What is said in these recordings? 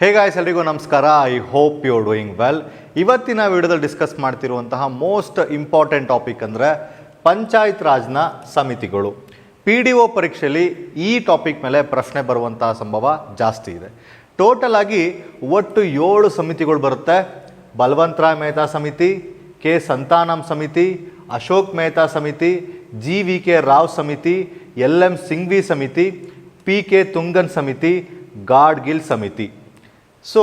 ಹೇ guys ಎಲ್ರಿಗೂ ನಮಸ್ಕಾರ. I hope you doing well ಇವತ್ತಿನ ವಿಡಿಯೋದಲ್ಲಿ ಡಿಸ್ಕಸ್ ಮಾಡ್ತಿರುವಂತಹ ಮೋಸ್ಟ್ ಇಂಪಾರ್ಟೆಂಟ್ ಟಾಪಿಕ್ ಅಂದರೆ ಪಂಚಾಯತ್ ರಾಜ್ನ ಸಮಿತಿಗಳು. ಪಿ ಡಿ ಒ ಪರೀಕ್ಷೆಯಲ್ಲಿ ಈ ಟಾಪಿಕ್ ಮೇಲೆ ಪ್ರಶ್ನೆ ಬರುವಂತಹ ಸಂಭವ ಜಾಸ್ತಿ ಇದೆ. ಟೋಟಲ್ ಆಗಿ ಒಟ್ಟು ಏಳು ಸಮಿತಿಗಳು ಬರುತ್ತೆ. ಬಲವಂತರಾಯ್ ಮೆಹ್ತಾ ಸಮಿತಿ, ಕೆ ಸಂತಾನಂ ಸಮಿತಿ, ಅಶೋಕ್ ಮೆಹ್ತಾ ಸಮಿತಿ, ಜಿ ವಿ ಕೆ ರಾವ್ ಸಮಿತಿ, ಎಲ್ ಎಂ ಸಿಂಗ್ವಿ ಸಮಿತಿ, ಪಿ ಕೆ ತುಂಗನ್ ಸಮಿತಿ, ಗಾಡ್ಗಿಲ್ ಸಮಿತಿ. ಸೊ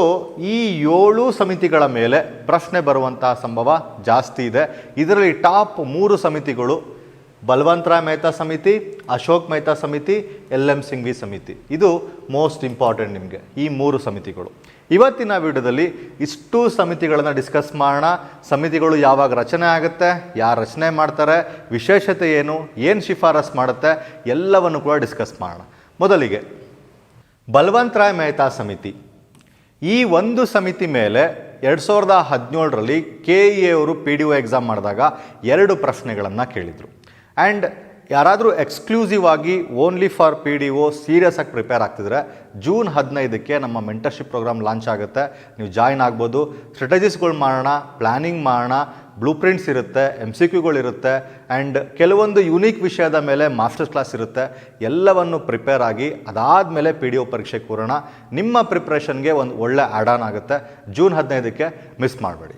ಈ ಏಳು ಸಮಿತಿಗಳ ಮೇಲೆ ಪ್ರಶ್ನೆ ಬರುವಂತಹ ಸಂಭವ ಜಾಸ್ತಿ ಇದೆ. ಇದರಲ್ಲಿ ಟಾಪ್ ಮೂರು ಸಮಿತಿಗಳು ಬಲವಂತರಾಯ್ ಮೆಹ್ತಾ ಸಮಿತಿ, ಅಶೋಕ್ ಮೆಹ್ತಾ ಸಮಿತಿ, ಎಲ್ ಎಂ ಸಿಂಗ್ವಿ ಸಮಿತಿ. ಇದು ಮೋಸ್ಟ್ ಇಂಪಾರ್ಟೆಂಟ್ ನಿಮಗೆ, ಈ ಮೂರು ಸಮಿತಿಗಳು. ಇವತ್ತಿನ ವಿಡಿಯೋದಲ್ಲಿ ಇಷ್ಟು ಸಮಿತಿಗಳನ್ನು ಡಿಸ್ಕಸ್ ಮಾಡೋಣ. ಸಮಿತಿಗಳು ಯಾವಾಗ ರಚನೆ ಆಗುತ್ತೆ, ಯಾರು ರಚನೆ ಮಾಡ್ತಾರೆ, ವಿಶೇಷತೆ ಏನು ಏನು ಶಿಫಾರಸ್ ಮಾಡುತ್ತೆ, ಎಲ್ಲವನ್ನು ಕೂಡ ಡಿಸ್ಕಸ್ ಮಾಡೋಣ. ಮೊದಲಿಗೆ ಬಲವಂತರಾಯ್ ಮೆಹ್ತಾ ಸಮಿತಿ. ಈ ಒಂದು ಸಮಿತಿ ಮೇಲೆ ಎರಡು ಸಾವಿರದ ಹದಿನೇಳರಲ್ಲಿ ಕೆ ಇ ಅವರು ಪಿ ಡಿ ಒ ಎಕ್ಸಾಮ್ ಮಾಡಿದಾಗ ಎರಡು ಪ್ರಶ್ನೆಗಳನ್ನು ಕೇಳಿದರು. ಆ್ಯಂಡ್ ಯಾರಾದರೂ ಎಕ್ಸ್ಕ್ಲೂಸಿವ್ ಆಗಿ only for P D O serious ಆಗಿ ಪ್ರಿಪೇರ್ ಆಗ್ತಿದ್ರೆ ಜೂನ್ ಹದಿನೈದಕ್ಕೆ ನಮ್ಮ ಮೆಂಟರ್ಶಿಪ್ ಪ್ರೋಗ್ರಾಮ್ ಲಾಂಚ್ ಆಗುತ್ತೆ. ನೀವು ಜಾಯ್ನ್ ಆಗ್ಬೋದು. ಸ್ಟ್ರಟಜೀಸ್ಗಳು ಮಾಡೋಣ ಪ್ಲ್ಯಾನಿಂಗ್ ಮಾಡೋಣ. ಬ್ಲೂ ಪ್ರಿಂಟ್ಸ್ ಇರುತ್ತೆ ಎಂ ಸಿ ಕ್ಯೂಗಳಿರುತ್ತೆ ಆ್ಯಂಡ್ ಕೆಲವೊಂದು ಯುನೀಕ್ ವಿಷಯದ ಮೇಲೆ ಮಾಸ್ಟರ್ಸ್ ಕ್ಲಾಸ್ ಇರುತ್ತೆ. ಎಲ್ಲವನ್ನು ಪ್ರಿಪೇರ್ ಆಗಿ ಅದಾದಮೇಲೆ ಪಿ ಡಿ ಒ ಪರೀಕ್ಷೆ ಕೂರೋಣ ನಿಮ್ಮ ಪ್ರಿಪ್ರೇಷನ್ಗೆ ಒಂದು ಒಳ್ಳೆ ಆ್ಯಡ್ ಆನ್ ಆಗುತ್ತೆ. ಜೂನ್ ಹದಿನೈದಕ್ಕೆ ಮಿಸ್ ಮಾಡಬೇಡಿ.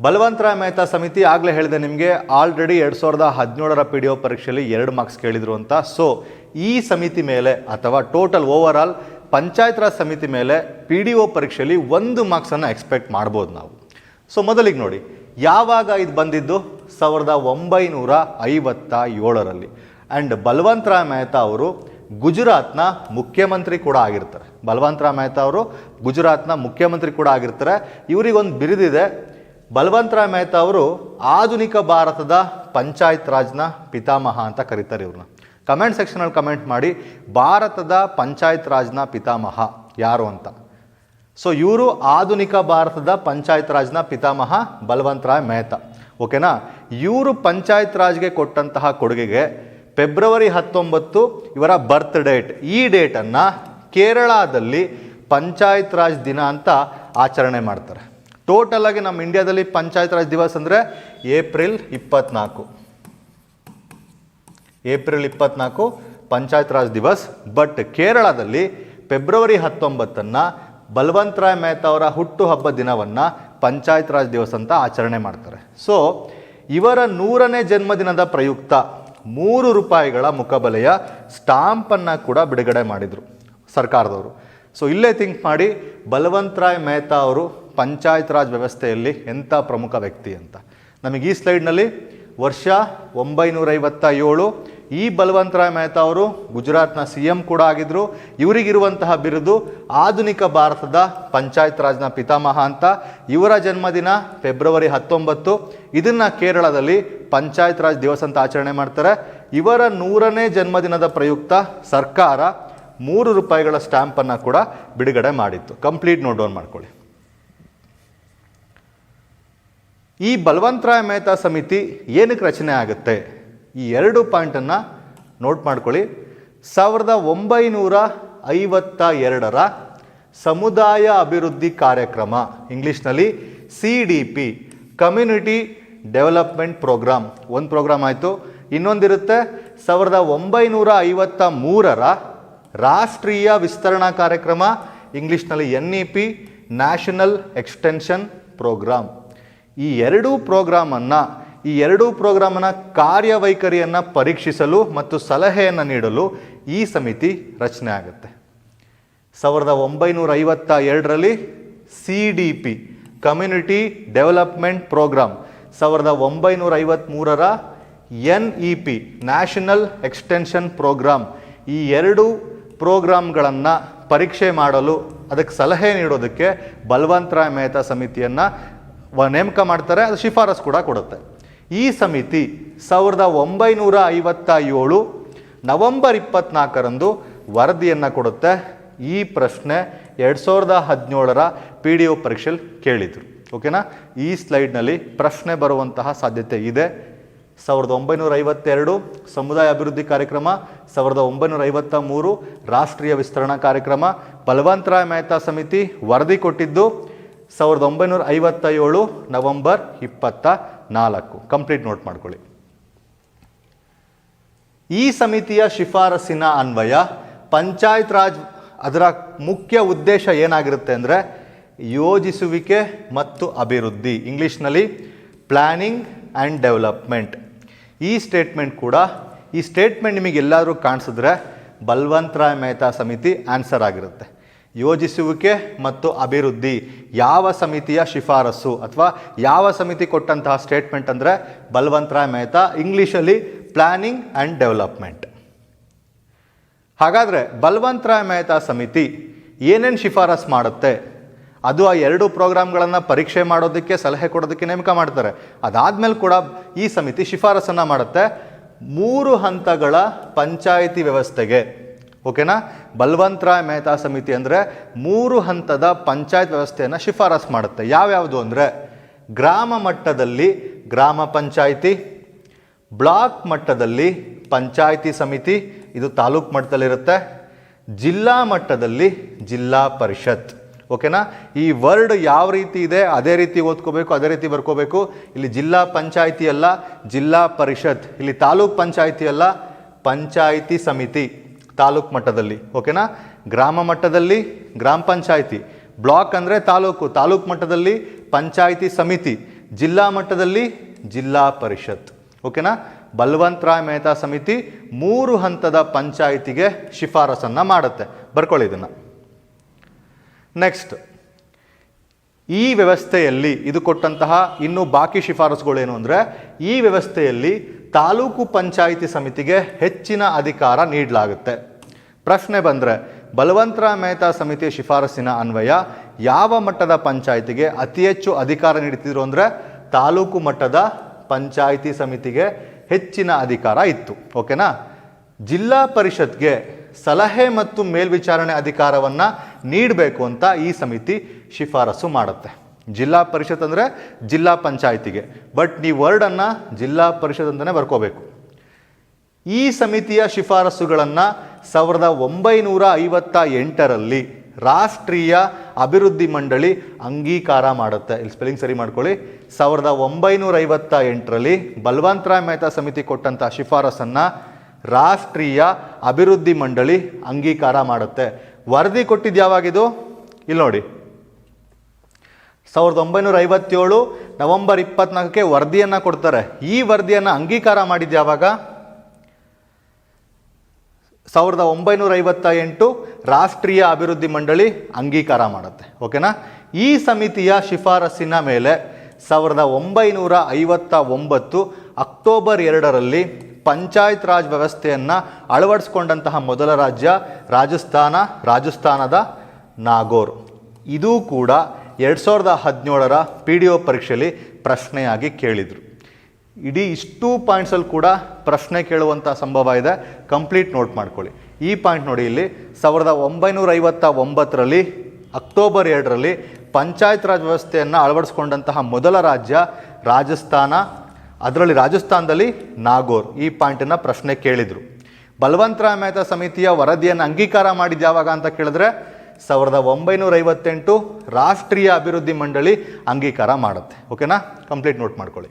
ಬಲವಂತರಾಯ ಮೆಹ್ತಾ ಸಮಿತಿ ಆಗಲೇ ಹೇಳಿದೆ ನಿಮಗೆ ಆಲ್ರೆಡಿ ಎರಡು ಸಾವಿರದ ಹದಿನೇಳರ ಪಿ ಡಿ ಒ ಪರೀಕ್ಷೆಯಲ್ಲಿ ಎರಡು ಮಾರ್ಕ್ಸ್ ಕೇಳಿದ್ರು ಅಂತ. ಸೊ ಈ ಸಮಿತಿ ಮೇಲೆ ಅಥವಾ total over all panchayat raj ಸಮಿತಿ ಮೇಲೆ ಪಿ ಡಿ ಒ ಪರೀಕ್ಷೆಯಲ್ಲಿ ಒಂದು ಮಾರ್ಕ್ಸನ್ನು ಎಕ್ಸ್ಪೆಕ್ಟ್ ಮಾಡ್ಬೋದು ನಾವು. ಸೊ ಮೊದಲಿಗೆ ನೋಡಿ, ಯಾವಾಗ ಇದು ಬಂದಿದ್ದು? ಸಾವಿರದ ಒಂಬೈನೂರ ಐವತ್ತ ಏಳರಲ್ಲಿ. ಆ್ಯಂಡ್ ಬಲವಂತರಾಯ್ ಮೆಹ್ತಾ ಅವರು ಗುಜರಾತ್ನ ಮುಖ್ಯಮಂತ್ರಿ ಕೂಡ ಆಗಿರ್ತಾರೆ. ಬಲವಂತರಾಯ್ ಮೆಹ್ತಾ ಅವರು ಗುಜರಾತ್ನ ಮುಖ್ಯಮಂತ್ರಿ ಕೂಡ ಆಗಿರ್ತಾರೆ. ಇವರಿಗೊಂದು ಬಿರಿದಿದೆ. ಬಲವಂತರಾಯ್ ಮೆಹ್ತಾ ಅವರು ಆಧುನಿಕ ಭಾರತದ ಪಂಚಾಯತ್ ರಾಜ್ನ ಪಿತಾಮಹ ಅಂತ ಕರೀತಾರೆ ಇವ್ರನ್ನ. ಕಮೆಂಟ್ ಸೆಕ್ಷನಲ್ಲಿ ಕಮೆಂಟ್ ಮಾಡಿ, ಭಾರತದ ಪಂಚಾಯತ್ ರಾಜ್ನ ಪಿತಾಮಹ ಯಾರು ಅಂತ. ಸೊ ಇವರು ಆಧುನಿಕ ಭಾರತದ ಪಂಚಾಯತ್ ರಾಜ್ನ ಪಿತಾಮಹ ಬಲವಂತರಾಯ್ ಮೆಹ್ತಾ. ಓಕೆನಾ ಇವರು ಪಂಚಾಯತ್ ರಾಜ್ಗೆ ಕೊಟ್ಟಂತಹ ಕೊಡುಗೆಗೆ ಫೆಬ್ರವರಿ ಹತ್ತೊಂಬತ್ತು ಇವರ ಬರ್ತ್ ಡೇಟ್ ಈ ಡೇಟನ್ನು ಕೇರಳದಲ್ಲಿ ಪಂಚಾಯತ್ ರಾಜ್ ದಿನ ಅಂತ ಆಚರಣೆ ಮಾಡ್ತಾರೆ. ಟೋಟಲ್ ಆಗಿ ನಮ್ಮ ಇಂಡಿಯಾದಲ್ಲಿ ಪಂಚಾಯತ್ ರಾಜ್ ದಿವಸ ಅಂದರೆ ಏಪ್ರಿಲ್ ಇಪ್ಪತ್ನಾಲ್ಕು. ಏಪ್ರಿಲ್ ಇಪ್ಪತ್ನಾಲ್ಕು ಪಂಚಾಯತ್ ರಾಜ್ ದಿವಸ್. ಬಟ್ ಕೇರಳದಲ್ಲಿ ಫೆಬ್ರವರಿ ಹತ್ತೊಂಬತ್ತನ್ನು ಬಲವಂತರಾಯ್ ಮೆಹ್ತಾ ಅವರ ಹುಟ್ಟುಹಬ್ಬ ದಿನವನ್ನು ಪಂಚಾಯತ್ ರಾಜ್ ದಿವಸ ಅಂತ ಆಚರಣೆ ಮಾಡ್ತಾರೆ. ಸೊ ಇವರ ನೂರನೇ ಜನ್ಮದಿನದ ಪ್ರಯುಕ್ತ ಮೂರು ರೂಪಾಯಿಗಳ ಮುಖಬಲೆಯ ಸ್ಟಾಂಪನ್ನು ಕೂಡ ಬಿಡುಗಡೆ ಮಾಡಿದರು ಸರ್ಕಾರದವರು. ಸೊ ಇಲ್ಲೇ ಥಿಂಕ್ ಮಾಡಿ ಬಲವಂತರಾಯ್ ಮೆಹ್ತಾ ಅವರು ಪಂಚಾಯತ್ ರಾಜ್ ವ್ಯವಸ್ಥೆಯಲ್ಲಿ ಎಂಥ ಪ್ರಮುಖ ವ್ಯಕ್ತಿ ಅಂತ. ನಮಗೆ ಈ ಸ್ಲೈಡ್ನಲ್ಲಿ ವರ್ಷ ಒಂಬೈನೂರೈವತ್ತ ಏಳು ಈ ಬಲವಂತರಾಯ್ ಮೆಹ್ತಾ ಅವರು ಗುಜರಾತ್ನ ಸಿ ಎಂ ಕೂಡ ಆಗಿದ್ದರು ಇವರಿಗಿರುವಂತಹ ಬಿರುದು ಆಧುನಿಕ ಭಾರತದ ಪಂಚಾಯತ್ ರಾಜ್ನ ಪಿತಾಮಹ ಅಂತ. ಇವರ ಜನ್ಮದಿನ ಫೆಬ್ರವರಿ ಹತ್ತೊಂಬತ್ತು. ಇದನ್ನು ಕೇರಳದಲ್ಲಿ ಪಂಚಾಯತ್ ರಾಜ್ ದಿವಸ ಅಂತ ಆಚರಣೆ ಮಾಡ್ತಾರೆ. ಇವರ ನೂರನೇ ಜನ್ಮದಿನದ ಪ್ರಯುಕ್ತ ಸರ್ಕಾರ ಮೂರು ರೂಪಾಯಿಗಳ ಸ್ಟ್ಯಾಂಪನ್ನು ಕೂಡ ಬಿಡುಗಡೆ ಮಾಡಿತ್ತು. ಕಂಪ್ಲೀಟ್ ನೋಟ್ ಡೌನ್ ಮಾಡ್ಕೊಳ್ಳಿ. ಈ ಬಲವಂತರಾಯ್ ಮೆಹ್ತಾ ಸಮಿತಿ ಏನಕ್ಕೆ ರಚನೆ ಆಗುತ್ತೆ? ಈ ಎರಡು ಪಾಯಿಂಟನ್ನು ನೋಟ್ ಮಾಡ್ಕೊಳ್ಳಿ. ಸಾವಿರದ ಒಂಬೈನೂರ ಐವತ್ತ ಎರಡರ ಸಮುದಾಯ ಅಭಿವೃದ್ಧಿ ಕಾರ್ಯಕ್ರಮ, ಇಂಗ್ಲೀಷ್ನಲ್ಲಿ C D P community development programme ಒಂದು ಪ್ರೋಗ್ರಾಮ್ ಆಯಿತು. ಇನ್ನೊಂದಿರುತ್ತೆ ಸಾವಿರದ ಒಂಬೈನೂರ ಐವತ್ತ ಮೂರರ ರಾಷ್ಟ್ರೀಯ ವಿಸ್ತರಣಾ ಕಾರ್ಯಕ್ರಮ, ಇಂಗ್ಲೀಷ್ನಲ್ಲಿ N E P national extension programme ಈ ಎರಡೂ ಪ್ರೋಗ್ರಾಮನ್ನು ಈ ಎರಡೂ ಪ್ರೋಗ್ರಾಮನ ಕಾರ್ಯವೈಖರಿಯನ್ನು ಪರೀಕ್ಷಿಸಲು ಮತ್ತು ಸಲಹೆಯನ್ನು ನೀಡಲು ಈ ಸಮಿತಿ ರಚನೆ ಆಗುತ್ತೆ. ಸಾವಿರದ ಒಂಬೈನೂರ ಐವತ್ತ ಎರಡರಲ್ಲಿ C D P community development programme ಸಾವಿರದ ಒಂಬೈನೂರ ಐವತ್ತ್ಮೂರರ N E P national extension programme ಈ ಎರಡು ಪ್ರೋಗ್ರಾಮ್ಗಳನ್ನು ಪರೀಕ್ಷೆ ಮಾಡಲು, ಅದಕ್ಕೆ ಸಲಹೆ ನೀಡೋದಕ್ಕೆ ಬಲವಂತರಾಯ ಮೆಹ್ತಾ ಸಮಿತಿಯನ್ನು ನೇಮಕ ಮಾಡ್ತಾರೆ, ಅದು ಶಿಫಾರಸ್ ಕೂಡ ಕೊಡುತ್ತೆ. ಈ ಸಮಿತಿ ಸಾವಿರದ ಒಂಬೈನೂರ ಐವತ್ತ ಏಳು ನವಂಬರ್ ಇಪ್ಪತ್ನಾಲ್ಕರಂದು ವರದಿಯನ್ನು ಕೊಡುತ್ತೆ. ಈ ಪ್ರಶ್ನೆ ಎರಡು ಸಾವಿರದ ಹದಿನೇಳರ ಪಿ ಡಿ ಒ ಪರೀಕ್ಷೆಯಲ್ಲಿ ಕೇಳಿದರು. ಓಕೆನಾ? ಈ ಸ್ಲೈಡ್ನಲ್ಲಿ ಪ್ರಶ್ನೆ ಬರುವಂತಹ ಸಾಧ್ಯತೆ ಇದೆ. ಸಾವಿರದ ಒಂಬೈನೂರ ಐವತ್ತೆರಡು ಸಮುದಾಯ ಅಭಿವೃದ್ಧಿ ಕಾರ್ಯಕ್ರಮ, ಸಾವಿರದ ಒಂಬೈನೂರ ಐವತ್ತ ಮೂರು ರಾಷ್ಟ್ರೀಯ ವಿಸ್ತರಣಾ ಕಾರ್ಯಕ್ರಮ, ಬಲವಂತರಾಯ್ ಮೆಹ್ತಾ ಸಮಿತಿ ವರದಿ ಕೊಟ್ಟಿದ್ದು, ಸಾವಿರದ ಒಂಬೈನೂರ ಐವತ್ತ ಏಳು ನವೆಂಬರ್ ಇಪ್ಪತ್ತ. ನಾಲ್ಕು. ಕಂಪ್ಲೀಟ್ ನೋಟ್ ಮಾಡ್ಕೊಳ್ಳಿ. ಈ ಸಮಿತಿಯ ಶಿಫಾರಸಿನ ಅನ್ವಯ ಪಂಚಾಯತ್ ರಾಜ್ ಅದರ ಮುಖ್ಯ ಉದ್ದೇಶ ಏನಾಗಿರುತ್ತೆ ಅಂದರೆ ಯೋಜಿಸುವಿಕೆ ಮತ್ತು ಅಭಿವೃದ್ಧಿ. ಇಂಗ್ಲೀಷ್ನಲ್ಲಿ ಪ್ಲ್ಯಾನಿಂಗ್ ಆ್ಯಂಡ್ ಡೆವಲಪ್ಮೆಂಟ್. ಈ ಸ್ಟೇಟ್ಮೆಂಟ್ ಕೂಡ, ಈ ಸ್ಟೇಟ್ಮೆಂಟ್ ನಿಮಗೆ ಕಾಣಿಸಿದ್ರೆ ಬಲ್ವಂತರಾಯ್ ಮೆಹ್ತಾ ಸಮಿತಿ ಆನ್ಸರ್ ಆಗಿರುತ್ತೆ. ಯೋಜಿಸುವಿಕೆ ಮತ್ತು ಅಭಿವೃದ್ಧಿ. ಯಾವ ಸಮಿತಿಯ ಶಿಫಾರಸು ಅಥವಾ ಯಾವ ಸಮಿತಿ ಕೊಟ್ಟಂತಹ ಸ್ಟೇಟ್ಮೆಂಟ್ ಅಂದರೆ ಬಲವಂತರಾಯ್ ಮೆಹ್ತಾ ಇಂಗ್ಲೀಷಲ್ಲಿ ಪ್ಲ್ಯಾನಿಂಗ್ ಆ್ಯಂಡ್ ಡೆವಲಪ್ಮೆಂಟ್ ಹಾಗಾದರೆ ಬಲವಂತರಾಯ್ ಮೆಹ್ತಾ ಸಮಿತಿ ಏನೇನು ಶಿಫಾರಸು ಮಾಡುತ್ತೆ? ಅದು ಆ ಎರಡು ಪ್ರೋಗ್ರಾಮ್ಗಳನ್ನು ಪರೀಕ್ಷೆ ಮಾಡೋದಕ್ಕೆ, ಸಲಹೆ ಕೊಡೋದಕ್ಕೆ ನೇಮಕ ಮಾಡ್ತಾರೆ. ಅದಾದಮೇಲೆ ಕೂಡ ಈ ಸಮಿತಿ ಶಿಫಾರಸನ್ನು ಮಾಡುತ್ತೆ. ಮೂರು ಹಂತಗಳ ಪಂಚಾಯಿತಿ ವ್ಯವಸ್ಥೆಗೆ. ಓಕೆನಾ? ಬಲ್ವಂತರಾಯ್ ಮೆಹ್ತಾ ಸಮಿತಿ ಅಂದರೆ ಮೂರು ಹಂತದ ಪಂಚಾಯತ್ ವ್ಯವಸ್ಥೆಯನ್ನು ಶಿಫಾರಸ್ ಮಾಡುತ್ತೆ. ಯಾವ್ಯಾವುದು ಅಂದರೆ ಗ್ರಾಮ ಮಟ್ಟದಲ್ಲಿ ಗ್ರಾಮ ಪಂಚಾಯಿತಿ, ಬ್ಲಾಕ್ ಮಟ್ಟದಲ್ಲಿ ಪಂಚಾಯಿತಿ ಸಮಿತಿ, ಇದು ತಾಲೂಕು ಮಟ್ಟದಲ್ಲಿರುತ್ತೆ. ಜಿಲ್ಲಾ ಮಟ್ಟದಲ್ಲಿ ಜಿಲ್ಲಾ ಪರಿಷತ್. ಓಕೆನಾ? ಈ ವರ್ಡ್ ಯಾವ ರೀತಿ ಇದೆ, ಅದೇ ರೀತಿ ಓದ್ಕೋಬೇಕು, ಅದೇ ರೀತಿ ಬರ್ಕೋಬೇಕು. ಇಲ್ಲಿ ಜಿಲ್ಲಾ ಪಂಚಾಯಿತಿ ಅಲ್ಲ, ಜಿಲ್ಲಾ ಪರಿಷತ್. ಇಲ್ಲಿ ತಾಲೂಕ್ ಪಂಚಾಯಿತಿ ಅಲ್ಲ, ಪಂಚಾಯಿತಿ ಸಮಿತಿ. ತಾಲೂಕ್ ಮಟ್ಟದಲ್ಲಿ ಓಕೆನಾ ಗ್ರಾಮ ಮಟ್ಟದಲ್ಲಿ ಗ್ರಾಮ ಪಂಚಾಯಿತಿ. ಬ್ಲಾಕ್ ಅಂದರೆ ತಾಲೂಕು. ತಾಲೂಕು ಮಟ್ಟದಲ್ಲಿ ಪಂಚಾಯಿತಿ ಸಮಿತಿ. ಜಿಲ್ಲಾ ಮಟ್ಟದಲ್ಲಿ ಜಿಲ್ಲಾ ಪರಿಷತ್ ಓಕೆನಾ ಬಲ್ವಂತರಾಯ್ ಮೆಹ್ತಾ ಸಮಿತಿ ಮೂರು ಹಂತದ ಪಂಚಾಯಿತಿಗೆ ಶಿಫಾರಸನ್ನು ಮಾಡುತ್ತೆ. ಬರ್ಕೊಳ್ಳಿ ಇದನ್ನು. ನೆಕ್ಸ್ಟ್ ಈ ವ್ಯವಸ್ಥೆಯಲ್ಲಿ ಇದು ಕೊಟ್ಟಂತಹ ಇನ್ನು ಬಾಕಿ ಶಿಫಾರಸುಗಳೇನು ಅಂದರೆ, ಈ ವ್ಯವಸ್ಥೆಯಲ್ಲಿ ತಾಲೂಕು ಪಂಚಾಯಿತಿ ಸಮಿತಿಗೆ ಹೆಚ್ಚಿನ ಅಧಿಕಾರ ನೀಡಲಾಗುತ್ತೆ. ಪ್ರಶ್ನೆ ಬಂದರೆ, ಬಲವಂತರ ಮೆಹ್ತಾ ಸಮಿತಿ ಶಿಫಾರಸಿನ ಅನ್ವಯ ಯಾವ ಮಟ್ಟದ ಪಂಚಾಯಿತಿಗೆ ಅತಿ ಹೆಚ್ಚು ಅಧಿಕಾರ ನೀಡುತ್ತಿದ್ರು ಅಂದರೆ, ತಾಲೂಕು ಮಟ್ಟದ ಪಂಚಾಯಿತಿ ಸಮಿತಿಗೆ ಹೆಚ್ಚಿನ ಅಧಿಕಾರ ಇತ್ತು. ಓಕೆನಾ? ಜಿಲ್ಲಾ ಪರಿಷತ್ಗೆ ಸಲಹೆ ಮತ್ತು ಮೇಲ್ವಿಚಾರಣೆ ಅಧಿಕಾರವನ್ನು ನೀಡಬೇಕು ಅಂತ ಈ ಸಮಿತಿ ಶಿಫಾರಸು ಮಾಡುತ್ತೆ. ಜಿಲ್ಲಾ ಪರಿಷತ್ ಅಂದರೆ ಜಿಲ್ಲಾ ಪಂಚಾಯಿತಿಗೆ. ಬಟ್ ನೀವು ವರ್ಡನ್ನು ಜಿಲ್ಲಾ ಪರಿಷತ್ ಅಂತಲೇ ಬರ್ಕೋಬೇಕು. ಈ ಸಮಿತಿಯ ಶಿಫಾರಸುಗಳನ್ನು ಸಾವಿರದ ಒಂಬೈನೂರ ಐವತ್ತ ಎಂಟರಲ್ಲಿ ರಾಷ್ಟ್ರೀಯ ಅಭಿವೃದ್ಧಿ ಮಂಡಳಿ ಅಂಗೀಕಾರ ಮಾಡುತ್ತೆ. ಇಲ್ಲಿ ಸ್ಪೆಲ್ಲಿಂಗ್ ಸರಿ ಮಾಡ್ಕೊಳ್ಳಿ. ಸಾವಿರದ ಒಂಬೈನೂರ ಐವತ್ತ ಎಂಟರಲ್ಲಿ ಬಲ್ವಂತರಾಯ್ ಮೆಹ್ತಾ ಸಮಿತಿ ಕೊಟ್ಟಂಥ ಶಿಫಾರಸನ್ನು ರಾಷ್ಟ್ರೀಯ ಅಭಿವೃದ್ಧಿ ಮಂಡಳಿ ಅಂಗೀಕಾರ ಮಾಡುತ್ತೆ. ವರದಿ ಕೊಟ್ಟಿದ್ದು ಯಾವಾಗಿದು ಇಲ್ಲಿ ನೋಡಿ. ಸಾವಿರದ ಒಂಬೈನೂರ ಐವತ್ತೇಳು ನವೆಂಬರ್ ಇಪ್ಪತ್ನಾಲ್ಕಕ್ಕೆ ವರದಿಯನ್ನು ಕೊಡ್ತಾರೆ. ಈ ವರದಿಯನ್ನು ಅಂಗೀಕಾರ ಮಾಡಿದ್ದು ಯಾವಾಗ? ಸಾವಿರದ ಒಂಬೈನೂರ ಐವತ್ತ ಎಂಟು ರಾಷ್ಟ್ರೀಯ ಅಭಿವೃದ್ಧಿ ಮಂಡಳಿ ಅಂಗೀಕಾರ ಮಾಡುತ್ತೆ. ಓಕೆನಾ? ಈ ಸಮಿತಿಯ ಶಿಫಾರಸ್ಸಿನ ಮೇಲೆ ಸಾವಿರದ ಒಂಬೈನೂರ ಐವತ್ತ ಒಂಬತ್ತು ಅಕ್ಟೋಬರ್ ಎರಡರಲ್ಲಿ ಪಂಚಾಯತ್ ರಾಜ್ ವ್ಯವಸ್ಥೆಯನ್ನು ಅಳವಡಿಸ್ಕೊಂಡಂತಹ ಮೊದಲ ರಾಜ್ಯ ರಾಜಸ್ಥಾನ, ರಾಜಸ್ಥಾನದ ನಾಗೋರ್. ಇದೂ ಕೂಡ ಎರಡು ಸಾವಿರದ ಹದಿನೇಳರ ಪಿ ಡಿ ಒ ಪರೀಕ್ಷೆಯಲ್ಲಿ ಪ್ರಶ್ನೆಯಾಗಿ ಕೇಳಿದರು. ಇಡೀ ಇಷ್ಟು ಪಾಯಿಂಟ್ಸಲ್ಲಿ ಕೂಡ ಪ್ರಶ್ನೆ ಕೇಳುವಂಥ ಸಂಭವ ಇದೆ. ಕಂಪ್ಲೀಟ್ ನೋಟ್ ಮಾಡ್ಕೊಳ್ಳಿ. ಈ ಪಾಯಿಂಟ್ ನೋಡಿ ಇಲ್ಲಿ, ಸಾವಿರದ ಒಂಬೈನೂರ ಐವತ್ತ ಒಂಬತ್ತರಲ್ಲಿ ಅಕ್ಟೋಬರ್ ಎರಡರಲ್ಲಿ ಪಂಚಾಯತ್ ರಾಜ್ ವ್ಯವಸ್ಥೆಯನ್ನು ಅಳವಡಿಸ್ಕೊಂಡಂತಹ ಮೊದಲ ರಾಜ್ಯ ರಾಜಸ್ಥಾನ, ಅದರಲ್ಲಿ ರಾಜಸ್ಥಾನದಲ್ಲಿ ನಾಗೋರ್. ಈ ಪಾಯಿಂಟನ್ನು ಪ್ರಶ್ನೆ ಕೇಳಿದರು. ಬಲವಂತರಾಯ ಮೆಹತಾ ಸಮಿತಿಯ ವರದಿಯನ್ನು ಅಂಗೀಕಾರ ಮಾಡಿದ್ಯಾವಾಗ ಅಂತ ಕೇಳಿದ್ರೆ ಸಾವಿರದ ಒಂಬೈನೂರ ಐವತ್ತೆಂಟು ರಾಷ್ಟ್ರೀಯ ಅಭಿವೃದ್ಧಿ ಮಂಡಳಿ ಅಂಗೀಕಾರ ಮಾಡುತ್ತೆ. ಓಕೆನಾ? ಕಂಪ್ಲೀಟ್ ನೋಟ್ ಮಾಡ್ಕೊಳ್ಳಿ.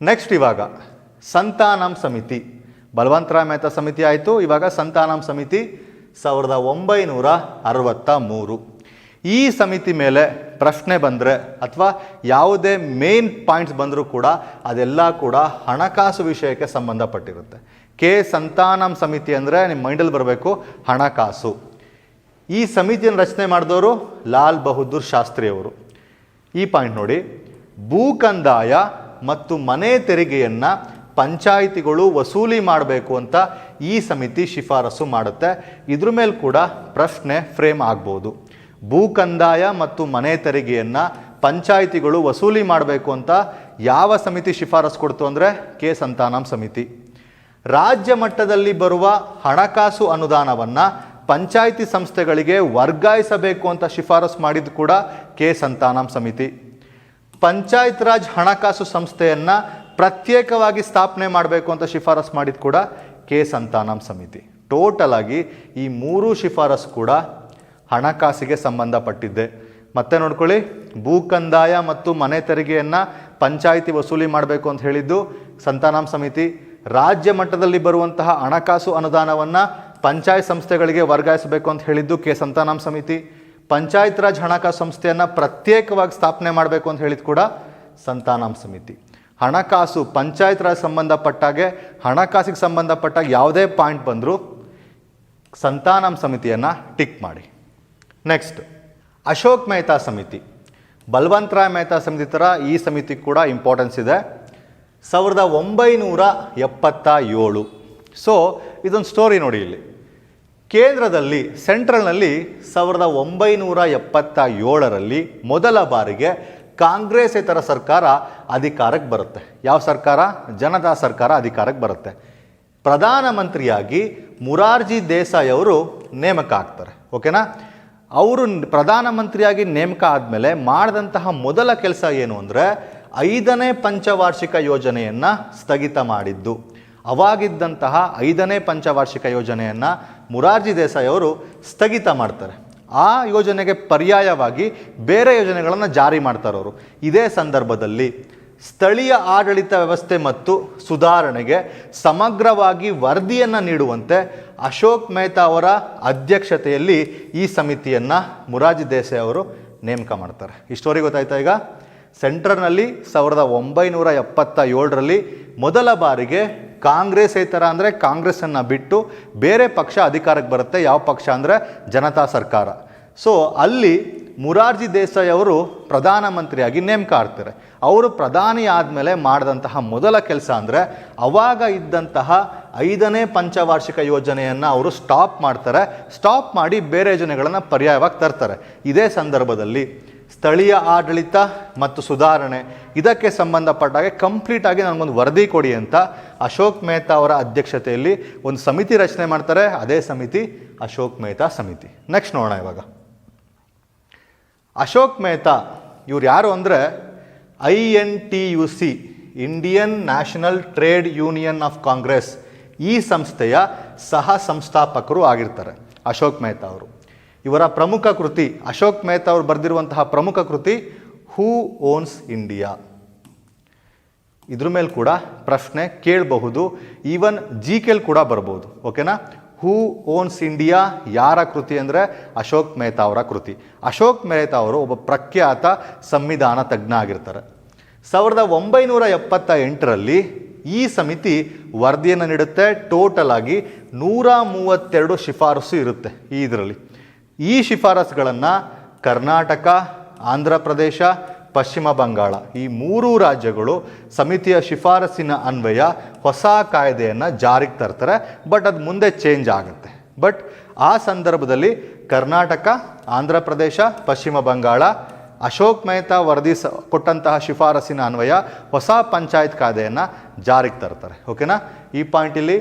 ನೆಕ್ಸ್ಟ್ ಇವಾಗ, ಸಂತಾನಂ ಸಮಿತಿ. ಬಲವಂತರಾಯ್ ಮೆಹ್ತಾ ಸಮಿತಿ ಆಯಿತು. ಇವಾಗ ಸಂತಾನಂ ಸಮಿತಿ ಸಾವಿರದ ಒಂಬೈನೂರ ಅರವತ್ತ ಮೂರು ಈ ಸಮಿತಿ ಮೇಲೆ ಪ್ರಶ್ನೆ ಬಂದರೆ ಅಥವಾ ಯಾವುದೇ ಮೇನ್ ಪಾಯಿಂಟ್ಸ್ ಬಂದರೂ ಕೂಡ ಅದೆಲ್ಲ ಕೂಡ ಹಣಕಾಸು ವಿಷಯಕ್ಕೆ ಸಂಬಂಧಪಟ್ಟಿರುತ್ತೆ. ಕೆ ಸಂತಾನಂ ಸಮಿತಿ ಅಂದರೆ ನಿಮ್ಮ ಮೈಂಡಲ್ಲಿ ಬರಬೇಕು, ಹಣಕಾಸು. ಈ ಸಮಿತಿಯನ್ನು ರಚನೆ ಮಾಡಿದವರು ಲಾಲ್ ಬಹದ್ದೂರ್ ಶಾಸ್ತ್ರಿಯವರು ಈ ಪಾಯಿಂಟ್ ನೋಡಿ. ಭೂ ಕಂದಾಯ ಮತ್ತು ಮನೆ ತೆರಿಗೆಯನ್ನು ಪಂಚಾಯಿತಿಗಳು ವಸೂಲಿ ಮಾಡಬೇಕು ಅಂತ ಈ ಸಮಿತಿ ಶಿಫಾರಸು ಮಾಡುತ್ತೆ. ಇದ್ರ ಮೇಲೆ ಕೂಡ ಪ್ರಶ್ನೆ ಫ್ರೇಮ್ ಆಗ್ಬೋದು. ಭೂ ಕಂದಾಯ ಮತ್ತು ಮನೆ ತೆರಿಗೆಯನ್ನು ಪಂಚಾಯಿತಿಗಳು ವಸೂಲಿ ಮಾಡಬೇಕು ಅಂತ ಯಾವ ಸಮಿತಿ ಶಿಫಾರಸು ಕೊಡ್ತು ಅಂದರೆ ಕೆ ಸಂತಾನಂ ಸಮಿತಿ. ರಾಜ್ಯ ಮಟ್ಟದಲ್ಲಿ ಬರುವ ಹಣಕಾಸು ಅನುದಾನವನ್ನು ಪಂಚಾಯಿತಿ ಸಂಸ್ಥೆಗಳಿಗೆ ವರ್ಗಾಯಿಸಬೇಕು ಅಂತ ಶಿಫಾರಸು ಮಾಡಿದ್ದು ಕೂಡ ಕೆ. ಸಂತಾನಂ ಸಮಿತಿ. ಪಂಚಾಯತ್ ರಾಜ್ ಹಣಕಾಸು ಸಂಸ್ಥೆಯನ್ನು ಪ್ರತ್ಯೇಕವಾಗಿ ಸ್ಥಾಪನೆ ಮಾಡಬೇಕು ಅಂತ ಶಿಫಾರಸು ಮಾಡಿದ ಕೂಡ ಕೆ. ಸಂತಾನಂ ಸಮಿತಿ. ಟೋಟಲ್ ಆಗಿ ಈ ಮೂರು ಶಿಫಾರಸು ಕೂಡ ಹಣಕಾಸಿಗೆ ಸಂಬಂಧಪಟ್ಟಿದ್ದೆ. ಮತ್ತೆ ನೋಡ್ಕೊಳ್ಳಿ, ಭೂ ಕಂದಾಯ ಮತ್ತು ಮನೆ ತೆರಿಗೆಯನ್ನು ಪಂಚಾಯಿತಿ ವಸೂಲಿ ಮಾಡಬೇಕು ಅಂತ ಹೇಳಿದ್ದು ಸಂತಾನಂ ಸಮಿತಿ. ರಾಜ್ಯ ಮಟ್ಟದಲ್ಲಿ ಬರುವಂತಹ ಹಣಕಾಸು ಅನುದಾನವನ್ನು ಪಂಚಾಯತ್ ಸಂಸ್ಥೆಗಳಿಗೆ ವರ್ಗಾಯಿಸಬೇಕು ಅಂತ ಹೇಳಿದ್ದು ಕೆ. ಸಂತಾನಾಮ್ ಸಮಿತಿ. ಪಂಚಾಯತ್ ರಾಜ್ ಹಣಕಾಸು ಸಂಸ್ಥೆಯನ್ನು ಪ್ರತ್ಯೇಕವಾಗಿ ಸ್ಥಾಪನೆ ಮಾಡಬೇಕು ಅಂತ ಹೇಳಿದ್ದು ಕೂಡ ಸಂತಾನಾಮ್ ಸಮಿತಿ. ಹಣಕಾಸು ಪಂಚಾಯತ್ ರಾಜ್ ಸಂಬಂಧಪಟ್ಟಾಗೆ, ಹಣಕಾಸಿಗೆ ಸಂಬಂಧಪಟ್ಟಾಗ ಯಾವುದೇ ಪಾಯಿಂಟ್ ಬಂದರೂ ಸಂತಾನಾಮ್ ಸಮಿತಿಯನ್ನು ಟಿಕ್ ಮಾಡಿ. ನೆಕ್ಸ್ಟ್, ಅಶೋಕ್ ಮೆಹ್ತಾ ಸಮಿತಿ. ಬಲ್ವಂತರಾಯ್ ಮೆಹ್ತಾ ಸಮಿತಿ ಥರ ಈ ಸಮಿತಿ ಕೂಡ ಇಂಪಾರ್ಟೆನ್ಸ್ ಇದೆ. ಸಾವಿರದ ಒಂಬೈನೂರ ಎಪ್ಪತ್ತ ಏಳು. ಸೊ ಇದೊಂದು ಸ್ಟೋರಿ ನೋಡಿ ಇಲ್ಲಿ. ಕೇಂದ್ರದಲ್ಲಿ, ಸೆಂಟ್ರಲ್ನಲ್ಲಿ ಸಾವಿರದ ಒಂಬೈನೂರ ಎಪ್ಪತ್ತ ಏಳರಲ್ಲಿ ಮೊದಲ ಬಾರಿಗೆ ಕಾಂಗ್ರೆಸ್ಸೇತರ ಸರ್ಕಾರ ಅಧಿಕಾರಕ್ಕೆ ಬರುತ್ತೆ. ಯಾವ ಸರ್ಕಾರ? ಜನತಾ ಸರ್ಕಾರ ಅಧಿಕಾರಕ್ಕೆ ಬರುತ್ತೆ. ಪ್ರಧಾನಮಂತ್ರಿಯಾಗಿ ಮುರಾರ್ಜಿ ದೇಸಾಯಿ ಅವರು ನೇಮಕ ಆಗ್ತಾರೆ. ಓಕೆನಾ? ಅವರು ಪ್ರಧಾನಮಂತ್ರಿಯಾಗಿ ನೇಮಕ ಆದಮೇಲೆ ಮಾಡಿದಂತಹ ಮೊದಲ ಕೆಲಸ ಏನು ಅಂದರೆ ಐದನೇ ಪಂಚವಾರ್ಷಿಕ ಯೋಜನೆಯನ್ನು ಸ್ಥಗಿತ ಮಾಡಿದ್ದು. ಅವಾಗಿದ್ದಂತಹ ಐದನೇ ಪಂಚವಾರ್ಷಿಕ ಯೋಜನೆಯನ್ನು ಮುರಾರ್ಜಿ ದೇಸಾಯಿ ಅವರು ಸ್ಥಗಿತ ಮಾಡ್ತಾರೆ. ಆ ಯೋಜನೆಗೆ ಪರ್ಯಾಯವಾಗಿ ಬೇರೆ ಯೋಜನೆಗಳನ್ನು ಜಾರಿ ಮಾಡ್ತಾರೆ ಅವರು. ಇದೇ ಸಂದರ್ಭದಲ್ಲಿ ಸ್ಥಳೀಯ ಆಡಳಿತ ವ್ಯವಸ್ಥೆ ಮತ್ತು ಸುಧಾರಣೆಗೆ ಸಮಗ್ರವಾಗಿ ವರದಿಯನ್ನು ನೀಡುವಂತೆ ಅಶೋಕ್ ಮೆಹ್ತಾ ಅವರ ಅಧ್ಯಕ್ಷತೆಯಲ್ಲಿ ಈ ಸಮಿತಿಯನ್ನು ಮುರಾರ್ಜಿ ದೇಸಾಯಿ ಅವರು ನೇಮಕ ಮಾಡ್ತಾರೆ. ಇಷ್ಟೋರಿಗೆ ಗೊತ್ತಾಯ್ತಾ ಈಗ? ಸೆಂಟ್ರಲ್ನಲ್ಲಿ ಸಾವಿರದ ಒಂಬೈನೂರ ಎಪ್ಪತ್ತ ಏಳರಲ್ಲಿ ಮೊದಲ ಬಾರಿಗೆ ಕಾಂಗ್ರೆಸ್ ಕಾಂಗ್ರೆಸ್ಸೇತರ ಅಂದರೆ ಕಾಂಗ್ರೆಸ್ಸನ್ನು ಬಿಟ್ಟು ಬೇರೆ ಪಕ್ಷ ಅಧಿಕಾರಕ್ಕೆ ಬರುತ್ತೆ. ಯಾವ ಪಕ್ಷ ಅಂದರೆ ಜನತಾ ಸರ್ಕಾರ. ಸೊ ಅಲ್ಲಿ ಮುರಾರ್ಜಿ ದೇಸಾಯಿ ಅವರು ಪ್ರಧಾನಮಂತ್ರಿಯಾಗಿ ನೇಮಕ ಆಗ್ತಾರೆ. ಅವರು ಪ್ರಧಾನಿ ಆದಮೇಲೆ ಮಾಡಿದಂತಹ ಮೊದಲ ಕೆಲಸ ಅಂದರೆ ಅವಾಗ ಇದ್ದಂತಹ ಐದನೇ ಪಂಚವಾರ್ಷಿಕ ಯೋಜನೆಯನ್ನು ಅವರು ಸ್ಟಾಪ್ ಮಾಡ್ತಾರೆ. ಸ್ಟಾಪ್ ಮಾಡಿ ಬೇರೆ ಯೋಜನೆಗಳನ್ನು ಪರ್ಯಾಯವಾಗಿ ತರ್ತಾರೆ. ಇದೇ ಸಂದರ್ಭದಲ್ಲಿ ಸ್ಥಳೀಯ ಆಡಳಿತ ಮತ್ತು ಸುಧಾರಣೆ, ಇದಕ್ಕೆ ಸಂಬಂಧಪಟ್ಟಾಗೆ ಕಂಪ್ಲೀಟಾಗಿ ನನಗೊಂದು ವರದಿ ಕೊಡಿ ಅಂತ ಅಶೋಕ್ ಮೆಹ್ತಾ ಅವರ ಅಧ್ಯಕ್ಷತೆಯಲ್ಲಿ ಒಂದು ಸಮಿತಿ ರಚನೆ ಮಾಡ್ತಾರೆ. ಅದೇ ಸಮಿತಿ ಅಶೋಕ್ ಮೆಹ್ತಾ ಸಮಿತಿ. ನೆಕ್ಸ್ಟ್ ನೋಡೋಣ ಇವಾಗ. ಅಶೋಕ್ ಮೆಹ್ತಾ ಇವ್ರು ಯಾರು ಅಂದರೆ I N T U C Indian national trade union of Congress ಈ ಸಂಸ್ಥೆಯ ಸಹ ಸಂಸ್ಥಾಪಕರು ಆಗಿರ್ತಾರೆ ಅಶೋಕ್ ಮೆಹ್ತಾ ಅವರು. ಇವರ ಪ್ರಮುಖ ಕೃತಿ, ಅಶೋಕ್ ಮೆಹ್ತಾ ಅವರು ಬರೆದಿರುವಂತಹ ಪ್ರಮುಖ ಕೃತಿ ಹೂ ಓನ್ಸ್ ಇಂಡಿಯಾ ಇದ್ರ ಮೇಲೆ ಕೂಡ ಪ್ರಶ್ನೆ ಕೇಳಬಹುದು. ಈವನ್ ಜಿ ಕೆಲ್ ಕೂಡ ಬರ್ಬೋದು ಓಕೆನಾ ಹೂ ಓನ್ಸ್ ಇಂಡಿಯಾ ಯಾರ ಕೃತಿ ಅಂದರೆ ಅಶೋಕ್ ಮೆಹ್ತಾ ಅವರ ಕೃತಿ. ಅಶೋಕ್ ಮೆಹ್ತಾ ಅವರು ಒಬ್ಬ ಪ್ರಖ್ಯಾತ ಸಂವಿಧಾನ ತಜ್ಞ ಆಗಿರ್ತಾರೆ. ಸಾವಿರದ ಒಂಬೈನೂರ ಎಪ್ಪತ್ತ ಎಂಟರಲ್ಲಿ ಈ ಸಮಿತಿ ವರದಿಯನ್ನು ನೀಡುತ್ತೆ. ಟೋಟಲ್ ಆಗಿ ನೂರ ಮೂವತ್ತೆರಡು ಶಿಫಾರಸು ಇರುತ್ತೆ ಈ ಇದರಲ್ಲಿ. ಈ ಶಿಫಾರಸುಗಳನ್ನು ಕರ್ನಾಟಕ, ಆಂಧ್ರ ಪ್ರದೇಶ, ಪಶ್ಚಿಮ ಬಂಗಾಳ ಈ ಮೂರೂ ರಾಜ್ಯಗಳು ಸಮಿತಿಯ ಶಿಫಾರಸಿನ ಅನ್ವಯ ಹೊಸ ಕಾಯ್ದೆಯನ್ನು ಜಾರಿಗೆ ತರ್ತಾರೆ, ಬಟ್ ಅದು ಮುಂದೆ ಚೇಂಜ್ ಆಗುತ್ತೆ. ಬಟ್ ಆ ಸಂದರ್ಭದಲ್ಲಿ ಕರ್ನಾಟಕ, ಆಂಧ್ರ ಪ್ರದೇಶ, ಪಶ್ಚಿಮ ಬಂಗಾಳ ಅಶೋಕ್ ಮೆಹ್ತಾ ವರದಿ ಸ ಕೊಟ್ಟಂತಹ ಶಿಫಾರಸಿನ ಅನ್ವಯ ಹೊಸ ಪಂಚಾಯತ್ ಕಾಯ್ದೆಯನ್ನು ಜಾರಿಗೆ ತರ್ತಾರೆ. ಓಕೆನಾ? ಈ ಪಾಯಿಂಟಲ್ಲಿ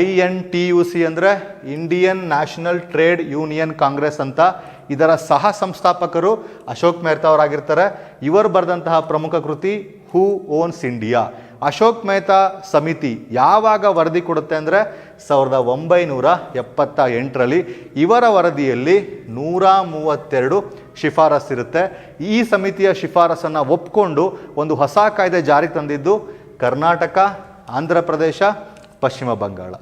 I N T U C ಅಂದರೆ Indian national trade union Congress ಅಂತ ಇದರ ಸಹ ಸಂಸ್ಥಾಪಕರು ಅಶೋಕ್ ಮೆಹ್ತಾ ಅವರಾಗಿರ್ತಾರೆ. ಇವರು ಬರೆದಂತಹ ಪ್ರಮುಖ ಕೃತಿ who owns India Ashok Mehta ಸಮಿತಿ ಯಾವಾಗ ವರದಿ ಕೊಡುತ್ತೆ ಅಂದರೆ ಸಾವಿರದ ಒಂಬೈನೂರ ಎಪ್ಪತ್ತ ಎಂಟರಲ್ಲಿ ಇವರ ವರದಿಯಲ್ಲಿ ನೂರ ಮೂವತ್ತೆರಡು ಶಿಫಾರಸ್ ಇರುತ್ತೆ. ಈ ಸಮಿತಿಯ ಶಿಫಾರಸನ್ನು ಒಪ್ಕೊಂಡು ಒಂದು ಹೊಸ ಕಾಯ್ದೆ ಜಾರಿ ತಂದಿದ್ದು ಕರ್ನಾಟಕ, ಆಂಧ್ರ ಪ್ರದೇಶ, ಪಶ್ಚಿಮ ಬಂಗಾಳ.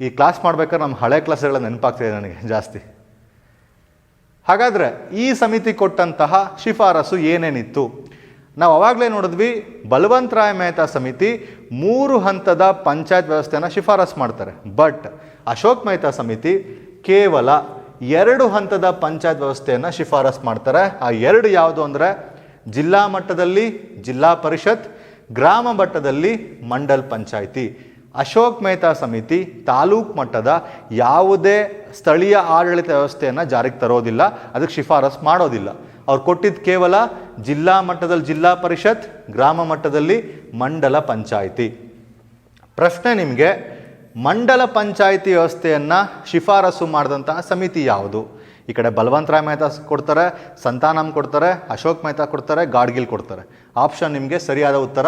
ಈ ಕ್ಲಾಸ್ ಮಾಡ್ಬೇಕಾದ್ರೆ ನಮ್ಮ ಹಳೆ ಕ್ಲಾಸ್ಗಳ ನೆನಪಾಗ್ತಿದೆ ನನಗೆ ಜಾಸ್ತಿ. ಹಾಗಾದರೆ ಈ ಸಮಿತಿ ಕೊಟ್ಟಂತಹ ಶಿಫಾರಸು ಏನೇನಿತ್ತು? ನಾವು ಅವಾಗಲೇ ನೋಡಿದ್ವಿ ಬಲವಂತರಾಯ ಮೆಹ್ತಾ ಸಮಿತಿ ಮೂರು ಹಂತದ ಪಂಚಾಯತ್ ವ್ಯವಸ್ಥೆಯನ್ನು ಶಿಫಾರಸು ಮಾಡ್ತಾರೆ. ಬಟ್ ಅಶೋಕ್ ಮೆಹ್ತಾ ಸಮಿತಿ ಕೇವಲ ಎರಡು ಹಂತದ ಪಂಚಾಯತ್ ವ್ಯವಸ್ಥೆಯನ್ನು ಶಿಫಾರಸು ಮಾಡ್ತಾರೆ. ಆ ಎರಡು ಯಾವುದು ಅಂದರೆ ಜಿಲ್ಲಾ ಮಟ್ಟದಲ್ಲಿ ಜಿಲ್ಲಾ ಪರಿಷತ್, ಗ್ರಾಮ ಮಟ್ಟದಲ್ಲಿ ಮಂಡಲ್ ಪಂಚಾಯಿತಿ. ಅಶೋಕ್ ಮೆಹ್ತಾ ಸಮಿತಿ ತಾಲೂಕು ಮಟ್ಟದ ಯಾವುದೇ ಸ್ಥಳೀಯ ಆಡಳಿತ ವ್ಯವಸ್ಥೆಯನ್ನು ಜಾರಿಗೆ ತರೋದಿಲ್ಲ, ಅದಕ್ಕೆ ಶಿಫಾರಸ್ ಮಾಡೋದಿಲ್ಲ. ಅವ್ರು ಕೊಟ್ಟಿದ್ದು ಕೇವಲ ಜಿಲ್ಲಾ ಮಟ್ಟದಲ್ಲಿ ಜಿಲ್ಲಾ ಪರಿಷತ್, ಗ್ರಾಮ ಮಟ್ಟದಲ್ಲಿ ಮಂಡಲ ಪಂಚಾಯಿತಿ. ಪ್ರಶ್ನೆ ನಿಮಗೆ ಮಂಡಲ ಪಂಚಾಯಿತಿ ವ್ಯವಸ್ಥೆಯನ್ನು ಶಿಫಾರಸು ಮಾಡಿದಂತಹ ಸಮಿತಿ ಯಾವುದು? ಈ ಕಡೆ ಬಲವಂತರಾಯ್ ಮೆಹ್ತಾ ಕೊಡ್ತಾರೆ, ಸಂತಾನಮ್ ಕೊಡ್ತಾರೆ, ಅಶೋಕ್ ಮೆಹ್ತಾ ಕೊಡ್ತಾರೆ, ಗಾಡ್ಗಿಲ್ ಕೊಡ್ತಾರೆ. ಆಪ್ಷನ್ ನಿಮಗೆ ಸರಿಯಾದ ಉತ್ತರ,